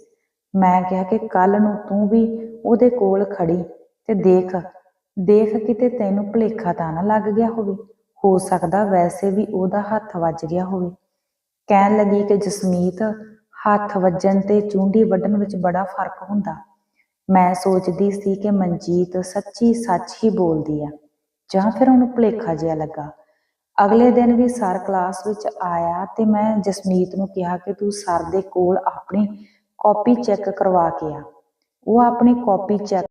S1: ਮੈਂ ਕਿਹਾ ਕਿ ਕੱਲ ਨੂੰ ਤੂੰ ਵੀ ਉਹਦੇ ਕੋਲ ਖੜੀ ਤੇ ਦੇਖ ਦੇਖ ਕਿਤੇ ਤੈਨੂੰ ਭੁਲੇਖਾ ਤਾਂ ਨਾ ਲੱਗ ਗਿਆ ਹੋਵੇ। ਹੋ ਸਕਦਾ ਵੈਸੇ ਵੀ ਉਹਦਾ ਹੱਥ ਵੱਜ ਗਿਆ ਹੋਵੇ। ਕਹਿਣ ਲੱਗੀ ਕਿ ਜਸਮੀਤ ਹੱਥ ਵੱਜਣ ਤੇ ਚੁੰਡੀ ਵੱਢਣ ਵਿੱਚ ਬੜਾ ਫ਼ਰਕ ਹੁੰਦਾ। ਮੈਂ ਸੋਚਦੀ ਸੀ ਕਿ ਮਨਜੀਤ ਸੱਚੀ ਸੱਚ ਹੀ ਬੋਲਦੀ ਆ, ਜਾਂ ਫਿਰ ਉਹਨੂੰ ਭੁਲੇਖਾ ਜਿਹਾ ਲੱਗਾ। ਅਗਲੇ ਦਿਨ ਵੀ ਸਰ ਕਲਾਸ ਵਿੱਚ ਆਇਆ ਤੇ ਮੈਂ ਜਸਮੀਤ ਨੂੰ ਕਿਹਾ ਕਿ ਤੂੰ ਸਰ ਦੇ ਕੋਲ ਆਪਣੀ ਕਾਪੀ ਚੈੱਕ ਕਰਵਾ ਕੇ ਆ। ਉਹ ਆਪਣੀ ਕਾਪੀ ਚੈੱਕ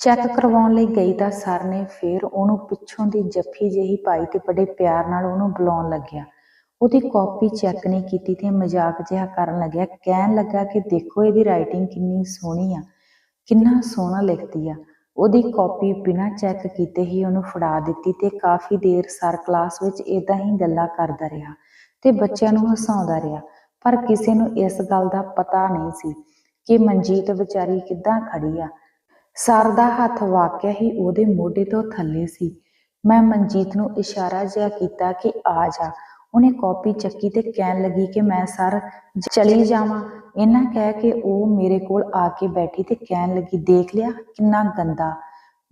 S1: ਚੈੱਕ ਕਰਵਾਉਣ ਲਈ ਗਈ ਤਾਂ ਸਰ ਨੇ ਫਿਰ ਉਹਨੂੰ ਪਿੱਛੋਂ ਦੀ ਜੱਫੀ ਜਿਹੀ ਪਾਈ ਤੇ ਬੜੇ ਪਿਆਰ ਨਾਲ ਉਹਨੂੰ ਬੁਲਾਉਣ ਲੱਗਿਆ। ਉਹਦੀ ਕਾਪੀ ਚੈੱਕ ਨਹੀਂ ਕੀਤੀ ਤੇ ਮਜ਼ਾਕ ਜਿਹਾ ਕਰਨ ਲੱਗਿਆ ਕਹਿਣ ਲੱਗਾ ਕਿ ਦੇਖੋ ਇਹਦੀ ਰਾਈਟਿੰਗ ਕਿੰਨੀ ਸੋਹਣੀ ਆ ਕਿੰਨਾ ਸੋਹਣਾ ਲਿਖਦੀ ਆ। ਉਹਦੀ ਕਾਪੀ ਬਿਨਾਂ ਚੈੱਕ ਕੀਤੇ ਹੀ ਉਹਨੂੰ ਫੜਾ ਦਿੱਤੀ ਤੇ ਕਾਫੀ ਦੇਰ ਸਰ ਕਲਾਸ ਵਿੱਚ ਇਦਾਂ ਹੀ ਗੱਲਾਂ ਕਰਦਾ ਰਿਹਾ ਤੇ ਬੱਚਿਆਂ ਨੂੰ ਹਸਾਉਂਦਾ ਰਿਹਾ ਪਰ ਕਿਸੇ ਨੂੰ ਇਸ ਗੱਲ ਦਾ ਪਤਾ ਨਹੀਂ ਸੀ ਕਿ ਮਨਜੀਤ ਵਿਚਾਰੀ ਕਿੱਦਾਂ ਖੜੀ ਆ। ਸਰ ਦਾ ਹੱਥ ਵਾਕਿਆ ਹੀ ਉਹਦੇ ਮੋਢੇ ਤੋਂ ਥੱਲੇ ਸੀ। ਮੈਂ ਮਨਜੀਤ ਨੂੰ ਇਸ਼ਾਰਾ ਜਿਹਾ ਕੀਤਾ ਕਿ ਆ ਜਾ ਉਹਨੇ ਕਾਪੀ ਚੱਕੀ ਤੇ ਕਹਿਣ ਲੱਗੀ ਕਿ ਮੈਂ ਸਰ ਚਲੀ ਜਾਵਾਂ। ਇਹਨਾਂ ਕਹਿ ਕੇ ਉਹ ਮੇਰੇ ਕੋਲ ਆ ਕੇ ਬੈਠੀ ਤੇ ਕਹਿਣ ਲੱਗੀ, ਦੇਖ ਲਿਆ, ਕਿੰਨਾ ਗੰਦਾ।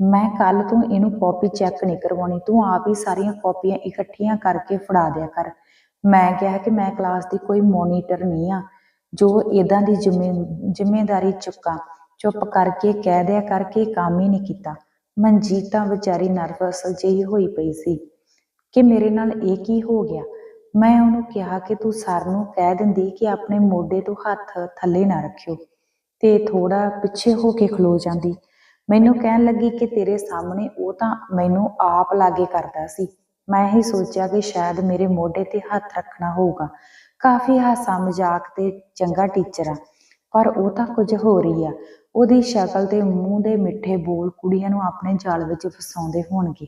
S1: ਮੈਂ ਕੱਲ ਤੋਂ ਇਹਨੂੰ ਕਾਪੀ ਚੈੱਕ ਨਹੀਂ ਕਰਵਾਉਣੀ। ਤੂੰ ਆਪ ਹੀ ਸਾਰੀਆਂ ਕਾਪੀਆਂ ਇਕੱਠੀਆਂ ਕਰਕੇ ਫੜਾ ਦਿਆ ਕਰ। ਮੈਂ ਕਿਹਾ ਕਿ ਮੈਂ ਕਲਾਸ ਦੀ ਕੋਈ ਮੋਨੀਟਰ ਨਹੀਂ ਆ, ਜੋ ਇਦਾਂ ਦੀ ਜ਼ਿੰਮੇ ਜ਼ਿੰਮੇਵਾਰੀ ਚੁੱਕਾਂ। ਚੁੱਪ ਕਰਕੇ ਕਹਿ ਦਿਆ ਕਰਕੇ ਕੰਮ ਹੀ ਨਹੀਂ ਕੀਤਾ। ਮਨਜੀਤ ਤਾਂ ਵਿਚਾਰੀ ਨਰਵਸ ਜਿਹੀ ਹੋਈ ਪਈ ਸੀ ਕਿ ਮੇਰੇ ਨਾਲ ਇਹ ਕੀ ਹੋ ਗਿਆ? ਮੈਂ ਉਹਨੂੰ ਕਿਹਾ ਕਿ ਤੂੰ ਸਰ ਨੂੰ ਕਹਿ ਦਿੰਦੀ ਕਿ ਆਪਣੇ ਮੋਢੇ ਤੋਂ ਹੱਥ ਥੱਲੇ ਨਾ ਰੱਖਿਓ ਤੇ ਥੋੜਾ ਪਿੱਛੇ ਹੋ ਕੇ ਖਲੋ ਜਾਂਦੀ। ਮੈਨੂੰ ਕਹਿਣ ਲੱਗੀ ਕਿ ਤੇਰੇ ਸਾਹਮਣੇ ਉਹ ਤਾਂ ਮੈਨੂੰ ਆਪ ਲਾਗੇ ਕਰਦਾ ਸੀ। ਮੈਂ ਹੀ ਸੋਚਿਆ ਕਿ ਸ਼ਾਇਦ ਮੇਰੇ ਮੋਢੇ ਤੇ ਹੱਥ ਰੱਖਣਾ ਹੋਊਗਾ। ਕਾਫੀ ਹਾਸਾ ਮਜ਼ਾਕ ਤੇ ਚੰਗਾ ਟੀਚਰ ਆ, ਪਰ ਉਹ ਤਾਂ ਕੁਝ ਹੋ ਰਹੀ ਆ। ਉਹਦੀ ਸ਼ਕਲ ਤੇ ਮੂੰਹ ਦੇ ਮਿੱਠੇ ਬੋਲ ਕੁੜੀਆਂ ਨੂੰ ਆਪਣੇ ਜਾਲ ਵਿੱਚ ਫਸਾਉਂਦੇ ਹੋਣਗੇ।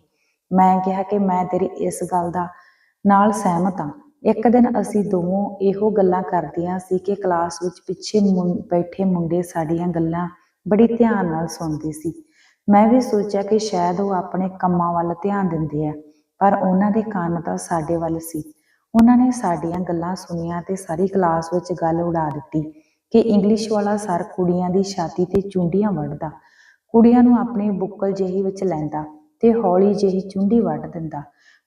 S1: ਮੈਂ ਕਿਹਾ ਕਿ ਮੈਂ ਤੇਰੀ ਇਸ ਗੱਲ ਦਾ ਨਾਲ ਸਹਿਮਤ ਹਾਂ। ਇੱਕ ਦਿਨ ਅਸੀਂ ਦੋਵੇਂ ਇਹੋ ਗੱਲਾਂ ਕਰਦੀਆਂ ਸੀ ਕਿ ਕਲਾਸ ਵਿੱਚ ਪਿੱਛੇ ਬੈਠੇ ਮੁੰਡੇ ਸਾਡੀਆਂ ਗੱਲਾਂ ਬੜੀ ਧਿਆਨ ਨਾਲ ਸੁਣਦੇ ਸੀ। ਮੈਂ ਵੀ ਸੋਚਿਆ ਕਿ ਸ਼ਾਇਦ ਉਹ ਆਪਣੇ ਕੰਮਾਂ ਵੱਲ ਧਿਆਨ ਦਿੰਦੇ ਆ, ਪਰ ਉਹਨਾਂ ਦੇ ਕੰਨ ਤਾਂ ਸਾਡੇ ਵੱਲ ਸੀ। ਉਹਨਾਂ ਨੇ ਸਾਡੀਆਂ ਗੱਲਾਂ ਸੁਣੀਆਂ ਤੇ ਸਾਰੀ ਕਲਾਸ ਵਿੱਚ ਗੱਲ ਉਡਾ ਦਿੱਤੀ ਕਿ ਇੰਗਲਿਸ਼ ਵਾਲਾ ਸਰ ਕੁੜੀਆਂ ਦੀ ਛਾਤੀ ਤੇ ਚੁੰਡੀਆਂ ਵੱਢਦਾ, ਕੁੜੀਆਂ ਨੂੰ ਆਪਣੀ ਬੁੱਕਲ ਜਿਹੀ ਵਿੱਚ ਲੈਂਦਾ ਤੇ ਹੌਲੀ ਜਿਹੀ ਚੁੰਡੀ ਵੱਢ ਦਿੰਦਾ।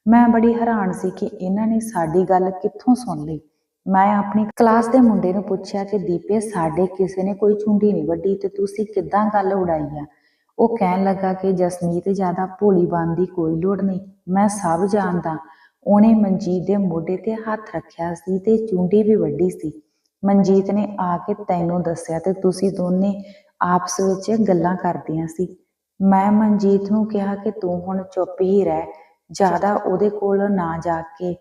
S1: ਮੈਂ ਬੜੀ ਹੈਰਾਨ ਸੀ ਕਿ ਇਹਨਾਂ ਨੇ ਸਾਡੀ ਗੱਲ ਕਿੱਥੋਂ ਸੁਣ ਲਈ। ਮੈਂ ਆਪਣੀ ਕਲਾਸ ਦੇ ਮੁੰਡੇ ਨੂੰ ਪੁੱਛਿਆ ਕਿ ਦੀਪੇ, ਸਾਡੇ ਕਿਸੇ ਨੇ ਕੋਈ ਚੁੰਡੀ ਨਹੀਂ ਵੱਢੀ ਤੇ ਤੁਸੀਂ ਕਿੱਦਾਂ ਗੱਲ ਉਡਾਈ ਆ? ਉਹ ਕਹਿਣ ਲੱਗਾ ਕਿ ਜਸਮੀਤ ਜ਼ਿਆਦਾ ਭੋਲੀ ਬਣ ਦੀ ਕੋਈ ਲੋੜ ਨਹੀਂ, ਮੈਂ ਸਭ ਜਾਣਦਾ। ਉਹਨੇ ਮਨਜੀਤ ਦੇ ਮੋਢੇ ਤੇ ਹੱਥ ਰੱਖਿਆ ਸੀ ਤੇ ਚੁੰਡੀ ਵੀ ਵੱਢੀ ਸੀ। ਮਨਜੀਤ ਨੇ ਆ ਕੇ ਤੈਨੂੰ ਦੱਸਿਆ ਤੇ ਤੁਸੀਂ ਦੋਨੇ ਆਪਸ ਵਿੱਚ ਗੱਲਾਂ ਕਰਦੀਆਂ ਸੀ। ਮੈਂ ਮਨਜੀਤ ਨੂੰ ਕਿਹਾ ਕਿ ਤੂੰ ਹੁਣ ਚੁੱਪ ਹੀ ਰਹਿ ਜ਼ਿਆਦਾ ਉਹਦੇ ਕੋਲ ਨਾ ਜਾ ਕੇ,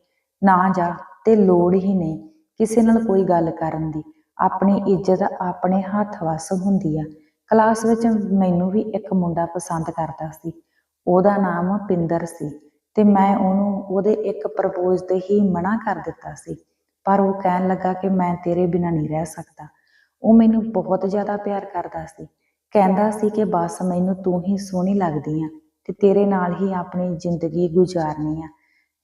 S1: ਨਾ ਜਾ ਤੇ ਲੋੜ ਹੀ ਨਹੀਂ ਕਿਸੇ ਨਾਲ ਕੋਈ ਗੱਲ ਕਰਨ ਦੀ। ਆਪਣੀ ਇੱਜ਼ਤ ਆਪਣੇ ਹੱਥ ਵੱਸ ਹੁੰਦੀ ਆ। ਕਲਾਸ ਵਿੱਚ ਮੈਨੂੰ ਵੀ ਇੱਕ ਮੁੰਡਾ ਪਸੰਦ ਕਰਦਾ ਸੀ। ਉਹਦਾ ਨਾਮ ਪਿੰਦਰ ਸੀ ਤੇ ਮੈਂ ਉਹਨੂੰ ਉਹਦੇ ਇੱਕ ਪ੍ਰਪੋਜ਼ ਤੇ ਹੀ ਮਨਾ ਕਰ ਦਿੱਤਾ ਸੀ। ਪਰ ਉਹ ਕਹਿਣ ਲੱਗਾ ਕਿ ਮੈਂ ਤੇਰੇ ਬਿਨਾਂ ਨਹੀਂ ਰਹਿ ਸਕਦਾ। ਉਹ ਮੈਨੂੰ ਬਹੁਤ ਜ਼ਿਆਦਾ ਪਿਆਰ ਕਰਦਾ ਸੀ। ਕਹਿੰਦਾ ਸੀ ਕਿ ਬਸ ਮੈਨੂੰ ਤੂੰ ਹੀ ਸੋਹਣੀ ਲੱਗਦੀ ਆ। ਤੇ ਤੇਰੇ ਨਾਲ ਹੀ ਆਪਣੀ ਜ਼ਿੰਦਗੀ ਗੁਜ਼ਾਰਨੀ ਆ।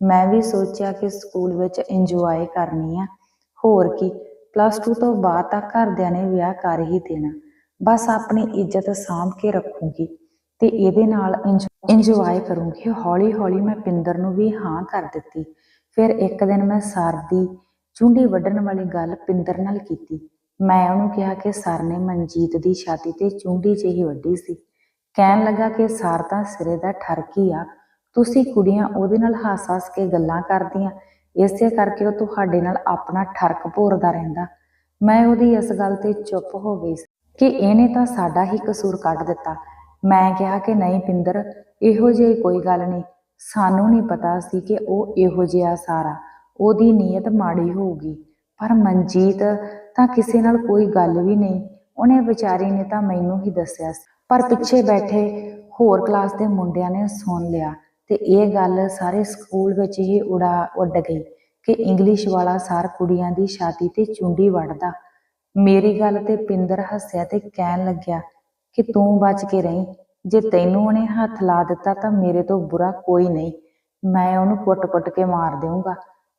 S1: ਮੈਂ ਵੀ ਸੋਚਿਆ ਕਿ ਸਕੂਲ ਵਿੱਚ ਇੰਜੋਏ ਕਰਨੀ ਆ। ਹੋਰ ਕੀ ਪਲੱਸ 2 ਤੋਂ ਬਾਅਦ ਤਾਂ ਘਰਦਿਆਂ ਨੇ ਵਿਆਹ ਕਰ ਹੀ ਦੇਣਾ। ਬਸ ਆਪਣੀ ਇੱਜ਼ਤ ਸਾਂਭ ਕੇ ਰੱਖੂੰਗੀ ਤੇ ਇਹਦੇ ਨਾਲ ਇੰਜੋਏ ਕਰੂੰਗੀ। ਹੌਲੀ ਹੌਲੀ ਮੈਂ ਪਿੰਦਰ ਨੂੰ ਵੀ ਹਾਂ ਕਰ ਦਿੱਤੀ। ਫਿਰ ਇੱਕ ਦਿਨ ਮੈਂ ਸਰ ਦੀ ਚੁੰਡੀ ਵੱਢਣ ਵਾਲੀ ਗੱਲ ਪਿੰਦਰ ਨਾਲ ਕੀਤੀ। ਮੈਂ ਉਹਨੂੰ ਕਿਹਾ ਕਿ ਸਰ ਨੇ ਮਨਜੀਤ ਦੀ ਛਾਤੀ ਤੇ ਚੁੰਡੀ ਜਿਹੀ ਵੱਢੀ ਸੀ। ਕਹਿਣ ਲੱਗਾ ਕਿ ਸਾਰ ਤਾਂ ਸਿਰੇ ਦਾ ਠਰਕੀ ਆ। ਤੁਸੀਂ ਕੁੜੀਆਂ ਉਹਦੇ ਨਾਲ ਹੱਸ-ਹੱਸ ਕੇ ਗੱਲਾਂ ਕਰਦੀਆਂ, ਇਸੇ ਕਰਕੇ ਉਹ ਤੁਹਾਡੇ ਨਾਲ ਆਪਣਾ ਠਰਕ ਭੋਰਦਾ ਰਹਿੰਦਾ। ਮੈਂ ਉਹਦੀ ਇਸ ਗੱਲ ਤੇ ਚੁੱਪ ਹੋ ਗਈ ਕਿ ਇਹਨੇ ਤਾਂ ਸਾਡਾ ਹੀ ਕਸੂਰ ਕੱਢ ਦਿੱਤਾ। ਮੈਂ ਕਿਹਾ ਕਿ ਨਹੀਂ ਪਿੰਦਰ, ਇਹੋ ਜਿਹੀ ਕੋਈ ਗੱਲ ਨਹੀਂ। ਸਾਨੂੰ ਨਹੀਂ ਪਤਾ ਸੀ ਕਿ ਉਹ ਇਹੋ ਜਿਹਾ ਸਾਰਾ ਉਹਦੀ ਨੀਅਤ ਮਾੜੀ ਹੋਊਗੀ। ਪਰ ਮਨਜੀਤ ਤਾਂ ਕਿਸੇ ਨਾਲ ਕੋਈ ਗੱਲ ਵੀ ਨਹੀਂ। ਉਹਨੇ ਵਿਚਾਰੀ ਨੇ ਤਾਂ ਮੈਨੂੰ ਹੀ ਦੱਸਿਆ ਸੀ। ਪਰ ਪਿੱਛੇ ਬੈਠੇ ਹੋਰ ਕਲਾਸ ਦੇ ਮੁੰਡਿਆਂ ਨੇ ਸੁਣ ਲਿਆ ਤੇ ਇਹ ਗੱਲ ਸਾਰੇ ਸਕੂਲ ਵਿੱਚ ਹੀ ਉਡਾ ਉੱਡ ਗਈ ਕਿ ਇੰਗਲਿਸ਼ ਵਾਲਾ ਸਾਰ ਕੁੜੀਆਂ ਦੀ ਛਾਤੀ ਤੇ ਚੁੰਡੀ ਵੜਦਾ ਮੇਰੀ ਗੱਲ ਤੇ ਪਿੰਦਰ ਹੱਸਿਆ ਤੇ ਕਹਿਣ ਲੱਗਿਆ ਕਿ ਤੂੰ ਬਚ ਕੇ ਰਹੀਂ, ਜੇ ਤੈਨੂੰ ਉਹਨੇ ਹੱਥ ਲਾ ਦਿੱਤਾ ਤਾਂ ਮੇਰੇ ਤੋਂ ਬੁਰਾ ਕੋਈ ਨਹੀਂ, ਮੈਂ ਉਹਨੂੰ ਕੁੱਟ-ਕੁੱਟ ਕੇ ਮਾਰ ਦੇਵਾਂਗਾ